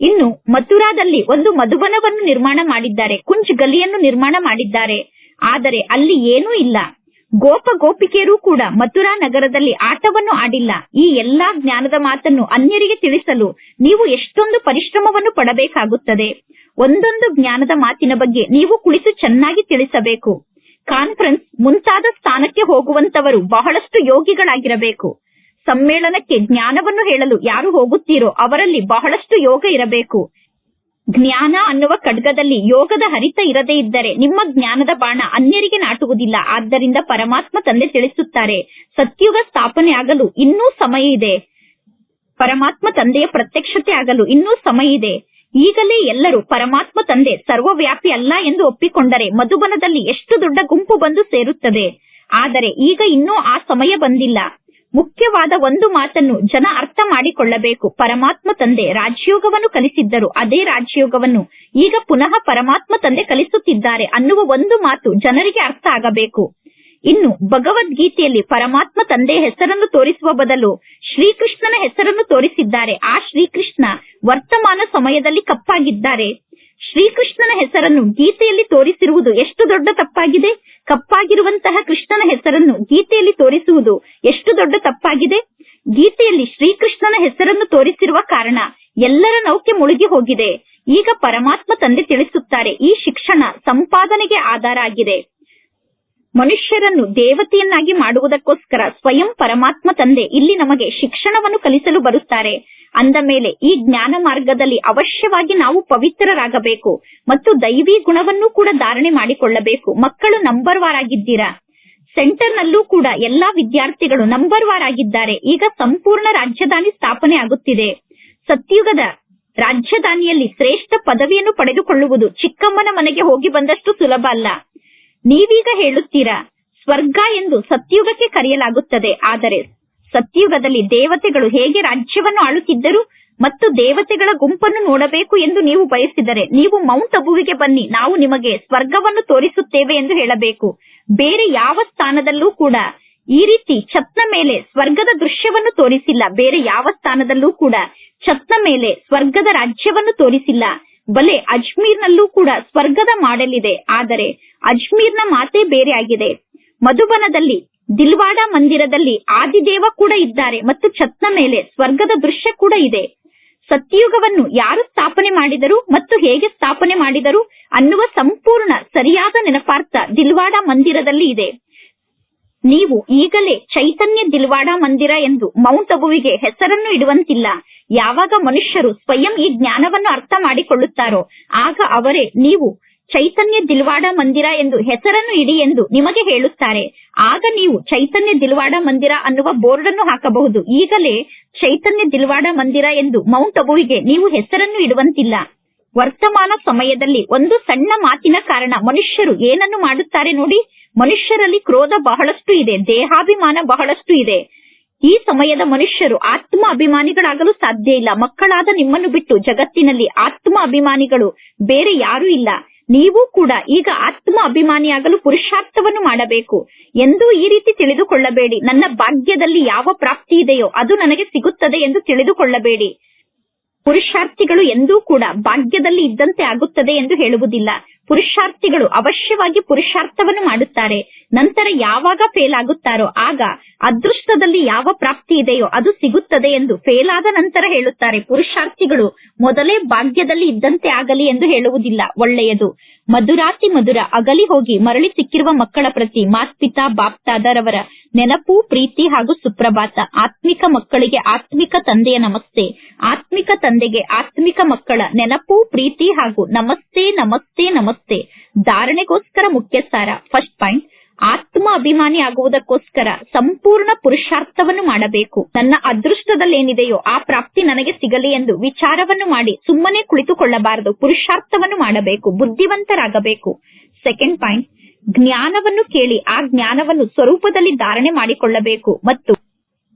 A: ಇನ್ನು ಮಥುರಾದಲ್ಲಿ ಒಂದು ಮಧುಬನವನ್ನು ನಿರ್ಮಾಣ ಮಾಡಿದ್ದಾರೆ ಕುಂಜ್ ಗಲಿಯನ್ನು ನಿರ್ಮಾಣ ಮಾಡಿದ್ದಾರೆ. ಆದರೆ ಅಲ್ಲಿ ಏನೂ ಇಲ್ಲ. ಗೋಪ ಗೋಪಿಕೆಯರು ಕೂಡ ಮಥುರಾ ನಗರದಲ್ಲಿ ಆಟವನ್ನು ಆಡಿಲ್ಲ. ಈ ಎಲ್ಲಾ ಜ್ಞಾನದ ಮಾತನ್ನು ಅನ್ಯರಿಗೆ ತಿಳಿಸಲು ನೀವು ಎಷ್ಟೊಂದು ಪರಿಶ್ರಮವನ್ನು ಪಡಬೇಕಾಗುತ್ತದೆ. ಒಂದೊಂದು ಜ್ಞಾನದ ಮಾತಿನ ಬಗ್ಗೆ ನೀವು ಕುಳಿತು ಚೆನ್ನಾಗಿ ತಿಳಿಸಬೇಕು. ಕಾನ್ಫರೆನ್ಸ್ ಮುಂತಾದ ಸ್ಥಾನಕ್ಕೆ ಹೋಗುವಂತವರು ಬಹಳಷ್ಟು ಯೋಗಿಗಳಾಗಿರಬೇಕು. ಸಮ್ಮೇಳನಕ್ಕೆ ಜ್ಞಾನವನ್ನು ಹೇಳಲು ಯಾರು ಹೋಗುತ್ತೀರೋ ಅವರಲ್ಲಿ ಬಹಳಷ್ಟು ಯೋಗ ಇರಬೇಕು. ಜ್ಞಾನ ಅನ್ನುವ ಖಡ್ಗದಲ್ಲಿ ಯೋಗದ ಹರಿತ ಇರದೇ ಇದ್ದರೆ ನಿಮ್ಮ ಜ್ಞಾನದ ಬಾಣ ಅನ್ಯರಿಗೆ ನಾಟುವುದಿಲ್ಲ. ಆದ್ದರಿಂದ ಪರಮಾತ್ಮ ತಂದೆ ತಿಳಿಸುತ್ತಾರೆ, ಸತ್ಯುಗ ಸ್ಥಾಪನೆ ಆಗಲು ಇನ್ನೂ ಸಮಯ ಇದೆ. ಪರಮಾತ್ಮ ತಂದೆಯ ಪ್ರತ್ಯಕ್ಷತೆ ಆಗಲು ಇನ್ನೂ ಸಮಯ ಇದೆ. ಈಗಲೇ ಎಲ್ಲರೂ ಪರಮಾತ್ಮ ತಂದೆ ಸರ್ವವ್ಯಾಪಿ ಅಲ್ಲ ಎಂದು ಒಪ್ಪಿಕೊಂಡರೆ ಮಧುಬನದಲ್ಲಿ ಎಷ್ಟು ದೊಡ್ಡ ಗುಂಪು ಬಂದು ಸೇರುತ್ತದೆ. ಆದರೆ ಈಗ ಇನ್ನೂ ಆ ಸಮಯ ಬಂದಿಲ್ಲ. ಮುಖ್ಯವಾದ ಒಂದು ಮಾತನ್ನು ಜನ ಅರ್ಥ ಮಾಡಿಕೊಳ್ಳಬೇಕು. ಪರಮಾತ್ಮ ತಂದೆ ರಾಜ್ಯೋಗವನ್ನು ಕಲಿಸಿದ್ದರು. ಅದೇ ರಾಜ್ಯೋಗವನ್ನು ಈಗ ಪುನಃ ಪರಮಾತ್ಮ ತಂದೆ ಕಲಿಸುತ್ತಿದ್ದಾರೆ ಅನ್ನುವ ಒಂದು ಮಾತು ಜನರಿಗೆ ಅರ್ಥ ಆಗಬೇಕು. ಇನ್ನು ಭಗವದ್ಗೀತೆಯಲ್ಲಿ ಪರಮಾತ್ಮ ತಂದೆ ಹೆಸರನ್ನು ತೋರಿಸುವ ಬದಲು ಶ್ರೀಕೃಷ್ಣನ ಹೆಸರನ್ನು ತೋರಿಸಿದ್ದಾರೆ. ಆ ಶ್ರೀಕೃಷ್ಣ ವರ್ತಮಾನ ಸಮಯದಲ್ಲಿ ಕಪ್ಪಾಗಿದ್ದಾರೆ. ಶ್ರೀಕೃಷ್ಣನ ಹೆಸರನ್ನು ಗೀತೆಯಲ್ಲಿ ತೋರಿಸಿರುವುದು ಎಷ್ಟು ದೊಡ್ಡ ತಪ್ಪಾಗಿದೆ? ಕಪ್ಪಾಗಿರುವಂತಹ ಕೃಷ್ಣನ ಹೆಸರನ್ನು ಗೀತೆಯಲ್ಲಿ ತೋರಿಸುವುದು ಎಷ್ಟು ದೊಡ್ಡ ತಪ್ಪಾಗಿದೆ? ಗೀತೆಯಲ್ಲಿ ಶ್ರೀಕೃಷ್ಣನ ಹೆಸರನ್ನು ತೋರಿಸಿರುವ ಕಾರಣ ಎಲ್ಲರ ನೌಕೆ ಮುಳುಗಿ ಹೋಗಿದೆ. ಈಗ ಪರಮಾತ್ಮ ತಂದೆ ತಿಳಿಸುತ್ತಾರೆ, ಈ ಶಿಕ್ಷಣ ಸಂಪಾದನೆಗೆ ಆಧಾರ ಆಗಿದೆ. ಮನುಷ್ಯರನ್ನು ದೇವತೆಯನ್ನಾಗಿ ಮಾಡುವುದಕ್ಕೋಸ್ಕರ ಸ್ವಯಂ ಪರಮಾತ್ಮ ತಂದೆ ಇಲ್ಲಿ ನಮಗೆ ಶಿಕ್ಷಣವನ್ನು ಕಲಿಸಲು ಬರುತ್ತಾರೆ. ಅಂದ ಮೇಲೆ ಈ ಜ್ಞಾನ ಮಾರ್ಗದಲ್ಲಿ ಅವಶ್ಯವಾಗಿ ನಾವು ಪವಿತ್ರರಾಗಬೇಕು ಮತ್ತು ದೈವಿ ಗುಣವನ್ನು ಕೂಡ ಧಾರಣೆ ಮಾಡಿಕೊಳ್ಳಬೇಕು. ಮಕ್ಕಳು ನಂಬರ್ ವಾರ್ ಆಗಿದ್ದೀರಾ? ಸೆಂಟರ್ ನಲ್ಲೂ ಕೂಡ ಎಲ್ಲಾ ವಿದ್ಯಾರ್ಥಿಗಳು ನಂಬರ್ ವಾರ್ ಆಗಿದ್ದಾರೆ. ಈಗ ಸಂಪೂರ್ಣ ರಾಜಧಾನಿ ಸ್ಥಾಪನೆ ಆಗುತ್ತಿದೆ. ಸತ್ಯುಗದ ರಾಜಧಾನಿಯಲ್ಲಿ ಶ್ರೇಷ್ಠ ಪದವಿಯನ್ನು ಪಡೆದುಕೊಳ್ಳುವುದು ಚಿಕ್ಕಮ್ಮನ ಮನೆಗೆ ಹೋಗಿ ಬಂದಷ್ಟು ಸುಲಭ ಅಲ್ಲ. ನೀವೀಗ ಹೇಳುತ್ತೀರಾ? ಸ್ವರ್ಗ ಎಂದು ಸತ್ಯುಗಕ್ಕೆ ಕರೆಯಲಾಗುತ್ತದೆ. ಆದರೆ ಸತ್ಯುಗದಲ್ಲಿ ದೇವತೆಗಳು ಹೇಗೆ ರಾಜ್ಯವನ್ನು ಆಳುತ್ತಿದ್ದರು ಮತ್ತು ದೇವತೆಗಳ ಗುಂಪನ್ನು ನೋಡಬೇಕು ಎಂದು ನೀವು ಬಯಸಿದರೆ ನೀವು ಮೌಂಟ್ ಅಬುವಿಗೆ ಬನ್ನಿ. ನಾವು ನಿಮಗೆ ಸ್ವರ್ಗವನ್ನು ತೋರಿಸುತ್ತೇವೆ ಎಂದು ಹೇಳಬೇಕು. ಬೇರೆ ಯಾವ ಸ್ಥಾನದಲ್ಲೂ ಕೂಡ ಈ ರೀತಿ ಛತ್ನ ಮೇಲೆ ಸ್ವರ್ಗದ ದೃಶ್ಯವನ್ನು ತೋರಿಸಿಲ್ಲ. ಬೇರೆ ಯಾವ ಸ್ಥಾನದಲ್ಲೂ ಕೂಡ ಛತ್ನ ಮೇಲೆ ಸ್ವರ್ಗದ ರಾಜ್ಯವನ್ನು ತೋರಿಸಿಲ್ಲ. ಬಲೆ ಅಜ್ಮೀರ್ನಲ್ಲೂ ಕೂಡ ಸ್ವರ್ಗದ ಮಾಡೆಲ್ ಇದೆ ಆದರೆ ಅಜ್ಮೀರ್ನ ಮಾತೆ ಬೇರೆ ಆಗಿದೆ ಮಧುಬನದಲ್ಲಿ, ದಿಲ್ವಾಡ ಮಂದಿರದಲ್ಲಿ ಆದಿದೇವ ಕೂಡ ಇದ್ದಾರೆ ಮತ್ತು ಛತ್ನ ಮೇಲೆ ಸ್ವರ್ಗದ ದೃಶ್ಯ ಕೂಡ ಇದೆ. ಸತ್ಯಯುಗವನ್ನು ಯಾರು ಸ್ಥಾಪನೆ ಮಾಡಿದರು ಮತ್ತು ಹೇಗೆ ಸ್ಥಾಪನೆ ಮಾಡಿದರು ಅನ್ನುವ ಸಂಪೂರ್ಣ ಸರಿಯಾದ ನೆನಪಾರ್ಥ ದಿಲ್ವಾಡ ಮಂದಿರದಲ್ಲಿ ಇದೆ. ನೀವು ಈಗಲೇ ಚೈತನ್ಯ ದಿಲ್ವಾಡ ಮಂದಿರ ಎಂದು ಮೌಂಟ್ ಅಬುವಿಗೆ ಹೆಸರನ್ನು ಇಡುವಂತಿಲ್ಲ. ಯಾವಾಗ ಮನುಷ್ಯರು ಸ್ವಯಂ ಈ ಜ್ಞಾನವನ್ನು ಅರ್ಥ ಮಾಡಿಕೊಳ್ಳುತ್ತಾರೋ, ಆಗ ಅವರೇ ನೀವು ಚೈತನ್ಯ ದಿಲ್ವಾಡ ಮಂದಿರ ಎಂದು ಹೆಸರನ್ನು ಇಡಿ ಎಂದು ನಿಮಗೆ ಹೇಳುತ್ತಾರೆ. ಆಗ ನೀವು ಚೈತನ್ಯ ದಿಲ್ವಾಡ ಮಂದಿರ ಅನ್ನುವ ಬೋರ್ಡ್ ಅನ್ನು ಹಾಕಬಹುದು. ಈಗಲೇ ಚೈತನ್ಯ ದಿಲ್ವಾಡ ಮಂದಿರ ಎಂದು ಮೌಂಟ್ ಅಬುವಿಗೆ ನೀವು ಹೆಸರನ್ನು ಇಡುವಂತಿಲ್ಲ. ವರ್ತಮಾನ ಸಮಯದಲ್ಲಿ ಒಂದು ಸಣ್ಣ ಮಾತಿನ ಕಾರಣ ಮನುಷ್ಯರು ಏನನ್ನು ಮಾಡುತ್ತಾರೆ ನೋಡಿ. ಮನುಷ್ಯರಲ್ಲಿ ಕ್ರೋಧ ಬಹಳಷ್ಟು ಇದೆ, ದೇಹಾಭಿಮಾನ ಬಹಳಷ್ಟು ಇದೆ. ಈ ಸಮಯದ ಮನುಷ್ಯರು ಆತ್ಮ ಅಭಿಮಾನಿಗಳಾಗಲು ಸಾಧ್ಯ ಇಲ್ಲ. ಮಕ್ಕಳಾದ ನಿಮ್ಮನ್ನು ಬಿಟ್ಟು ಜಗತ್ತಿನಲ್ಲಿ ಆತ್ಮ ಅಭಿಮಾನಿಗಳು ಬೇರೆ ಯಾರೂ ಇಲ್ಲ. ನೀವು ಕೂಡ ಈಗ ಆತ್ಮ ಅಭಿಮಾನಿಯಾಗಲು ಪುರುಷಾರ್ಥವನ್ನು ಮಾಡಬೇಕು. ಎಂದು ಈ ರೀತಿ ತಿಳಿದುಕೊಳ್ಳಬೇಡಿ. ನನ್ನ ಭಾಗ್ಯದಲ್ಲಿ ಯಾವ ಪ್ರಾಪ್ತಿ ಇದೆಯೋ ಅದು ನನಗೆ ಸಿಗುತ್ತದೆ ಎಂದು ತಿಳಿದುಕೊಳ್ಳಬೇಡಿ. ಪುರುಷಾರ್ಥಿಗಳು ಎಂದೂ ಕೂಡ ಭಾಗ್ಯದಲ್ಲಿ ಇದ್ದಂತೆ ಆಗುತ್ತದೆ ಎಂದು ಹೇಳುವುದಿಲ್ಲ. ಪುರುಷಾರ್ಥಿಗಳು ಅವಶ್ಯವಾಗಿ ಪುರುಷಾರ್ಥವನ್ನು ಮಾಡುತ್ತಾರೆ. ನಂತರ ಯಾವಾಗ ಫೇಲ್ ಆಗುತ್ತಾರೋ ಆಗ ಅದೃಷ್ಟದಲ್ಲಿ ಯಾವ ಪ್ರಾಪ್ತಿ ಇದೆಯೋ ಅದು ಸಿಗುತ್ತದೆ ಎಂದು ಫೇಲ್ ಆದ ನಂತರ ಹೇಳುತ್ತಾರೆ. ಪುರುಷಾರ್ಥಿಗಳು ಮೊದಲೇ ಭಾಗ್ಯದಲ್ಲಿ ಇದ್ದಂತೆ ಆಗಲಿ ಎಂದು ಹೇಳುವುದಿಲ್ಲ, ಒಳ್ಳೆಯದು. ಮಧುರಾತಿ ಮಧುರ ಅಗಲಿ ಹೋಗಿ ಮರಳಿ ಸಿಕ್ಕಿರುವ ಮಕ್ಕಳ ಪ್ರತಿ ಮಾತ್ಪಿತಾ, ಬಾಪ್ತಾದರವರ ನೆನಪು, ಪ್ರೀತಿ ಹಾಗೂ ಸುಪ್ರಭಾತ. ಆತ್ಮಿಕ ಮಕ್ಕಳಿಗೆ ಆತ್ಮಿಕ ತಂದೆಯ ನಮಸ್ತೆ. ಆತ್ಮಿಕ ತಂದೆಗೆ ಆತ್ಮಿಕ ಮಕ್ಕಳ ನೆನಪು, ಪ್ರೀತಿ ಹಾಗೂ ನಮಸ್ತೆ ನಮಸ್ತೆ ನಮಸ್ತೆ. ಧಾರಣೆಗೋಸ್ಕರ ಮುಖ್ಯ ಸಾರ ಫಸ್ಟ್ ಪಾಯಿಂಟ್ ಆತ್ಮ ಅಭಿಮಾನಿ ಆಗುವುದಕ್ಕೋಸ್ಕರ ಸಂಪೂರ್ಣ ಪುರುಷಾರ್ಥವನ್ನು ಮಾಡಬೇಕು. ನನ್ನ ಅದೃಷ್ಟದಲ್ಲಿ ಏನಿದೆಯೋ ಆ ಪ್ರಾಪ್ತಿ ನನಗೆ ಸಿಗಲಿ ಎಂದು ವಿಚಾರವನ್ನು ಮಾಡಿ ಸುಮ್ಮನೆ ಕುಳಿತುಕೊಳ್ಳಬಾರದು. ಪುರುಷಾರ್ಥವನ್ನು ಮಾಡಬೇಕು, ಬುದ್ಧಿವಂತರಾಗಬೇಕು. ಸೆಕೆಂಡ್ ಪಾಯಿಂಟ್ ಜ್ಞಾನವನ್ನು ಕೇಳಿ ಆ ಜ್ಞಾನವನ್ನು ಸ್ವರೂಪದಲ್ಲಿ ಧಾರಣೆ ಮಾಡಿಕೊಳ್ಳಬೇಕು ಮತ್ತು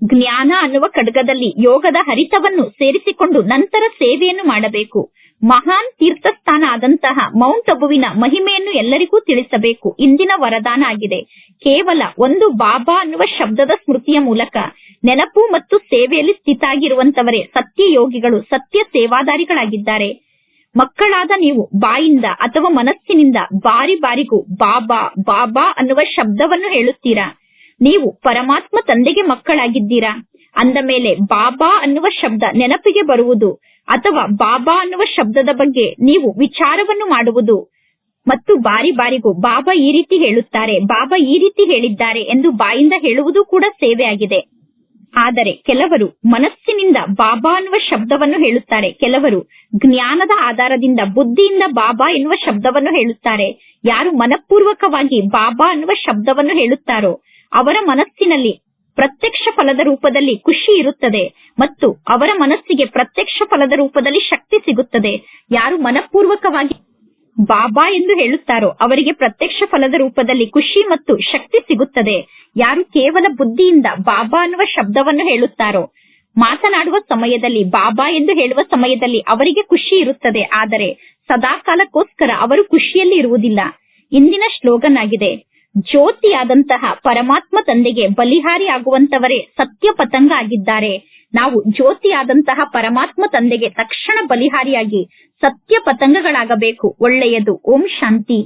A: ಜ್ಞಾನ ಅನ್ನುವ ಖಡ್ಗದಲ್ಲಿ ಯೋಗದ ಹರಿತವನ್ನು ಸೇರಿಸಿಕೊಂಡು ನಂತರ ಸೇವೆಯನ್ನು ಮಾಡಬೇಕು. ಮಹಾನ್ ತೀರ್ಥಸ್ಥಾನ ಆದಂತಹ ಮೌಂಟ್ ಅಬುವಿನ ಮಹಿಮೆಯನ್ನು ಎಲ್ಲರಿಗೂ ತಿಳಿಸಬೇಕು. ಇಂದಿನ ವರದಾನ ಆಗಿದೆ. ಕೇವಲ ಒಂದು ಬಾಬಾ ಅನ್ನುವ ಶಬ್ದದ ಸ್ಮೃತಿಯ ಮೂಲಕ ನೆನಪು ಮತ್ತು ಸೇವೆಯಲ್ಲಿ ಸ್ಥಿತಾಗಿರುವಂತವರೇ ಸತ್ಯ ಯೋಗಿಗಳು, ಸತ್ಯ ಸೇವಾದಾರಿಗಳಾಗಿದ್ದಾರೆ. ಮಕ್ಕಳಾದ ನೀವು ಬಾಯಿಂದ ಅಥವಾ ಮನಸ್ಸಿನಿಂದ ಬಾರಿ ಬಾರಿಗೂ ಬಾಬಾ ಬಾಬಾ ಅನ್ನುವ ಶಬ್ದವನ್ನು ಹೇಳುತ್ತೀರಾ? ನೀವು ಪರಮಾತ್ಮ ತಂದೆಗೆ ಮಕ್ಕಳಾಗಿದ್ದೀರಾ? ಅಂದ ಮೇಲೆ ಬಾಬಾ ಅನ್ನುವ ಶಬ್ದ ನೆನಪಿಗೆ ಬರುವುದು ಅಥವಾ ಬಾಬಾ ಅನ್ನುವ ಶಬ್ದದ ಬಗ್ಗೆ ನೀವು ವಿಚಾರವನ್ನು ಮಾಡುವುದು? ಮತ್ತು ಬಾರಿ ಬಾರಿಗೂ ಬಾಬಾ ಈ ರೀತಿ ಹೇಳುತ್ತಾರೆ, ಬಾಬಾ ಈ ರೀತಿ ಹೇಳಿದ್ದಾರೆ ಎಂದು ಬಾಯಿಂದ ಹೇಳುವುದು ಕೂಡ ಸೇವೆಯಾಗಿದೆ. ಆದರೆ ಕೆಲವರು ಮನಸ್ಸಿನಿಂದ ಬಾಬಾ ಅನ್ನುವ ಶಬ್ದವನ್ನು ಹೇಳುತ್ತಾರೆ, ಕೆಲವರು ಜ್ಞಾನದ ಆಧಾರದಿಂದ ಬುದ್ಧಿಯಿಂದ ಬಾಬಾ ಎನ್ನುವ ಶಬ್ದವನ್ನು ಹೇಳುತ್ತಾರೆ. ಯಾರು ಮನಪೂರ್ವಕವಾಗಿ ಬಾಬಾ ಅನ್ನುವ ಶಬ್ದವನ್ನು ಹೇಳುತ್ತಾರೋ ಅವರ ಮನಸ್ಸಿನಲ್ಲಿ ಪ್ರತ್ಯಕ್ಷ ಫಲದ ರೂಪದಲ್ಲಿ ಖುಷಿ ಇರುತ್ತದೆ ಮತ್ತು ಅವರ ಮನಸ್ಸಿಗೆ ಪ್ರತ್ಯಕ್ಷ ಫಲದ ರೂಪದಲ್ಲಿ ಶಕ್ತಿ ಸಿಗುತ್ತದೆ. ಯಾರು ಮನಪೂರ್ವಕವಾಗಿ ಬಾಬಾ ಎಂದು ಹೇಳುತ್ತಾರೋ ಅವರಿಗೆ ಪ್ರತ್ಯಕ್ಷ ಫಲದ ರೂಪದಲ್ಲಿ ಖುಷಿ ಮತ್ತು ಶಕ್ತಿ ಸಿಗುತ್ತದೆ. ಯಾರು ಕೇವಲ ಬುದ್ಧಿಯಿಂದ ಬಾಬಾ ಅನ್ನುವ ಶಬ್ದವನ್ನು ಹೇಳುತ್ತಾರೋ, ಮಾತನಾಡುವ ಸಮಯದಲ್ಲಿ, ಬಾಬಾ ಎಂದು ಹೇಳುವ ಸಮಯದಲ್ಲಿ ಅವರಿಗೆ ಖುಷಿ ಇರುತ್ತದೆ. ಆದರೆ ಸದಾಕಾಲಕ್ಕೋಸ್ಕರ ಅವರು ಖುಷಿಯಲ್ಲಿ ಇರುವುದಿಲ್ಲ. ಇಂದಿನ ಶ್ಲೋಗನ್ ಆಗಿದೆ ಜ್ಯೋತಿಯಾದಂತಹ ಪರಮಾತ್ಮ ತಂದೆಗೆ ಬಲಿಹಾರಿ ಆಗುವಂತವರೇ ಸತ್ಯ ಪತಂಗ ಆಗಿದ್ದಾರೆ ನಾವು ಜ್ಯೋತಿಯಾದಂತಹ ಪರಮಾತ್ಮ ತಂದೆಗೆ ತಕ್ಷಣ ಬಲಿಹಾರಿಯಾಗಿ ಸತ್ಯ ಪತಂಗಗಳಾಗಬೇಕು ಒಳ್ಳೆಯದು. ಓಂ ಶಾಂತಿ.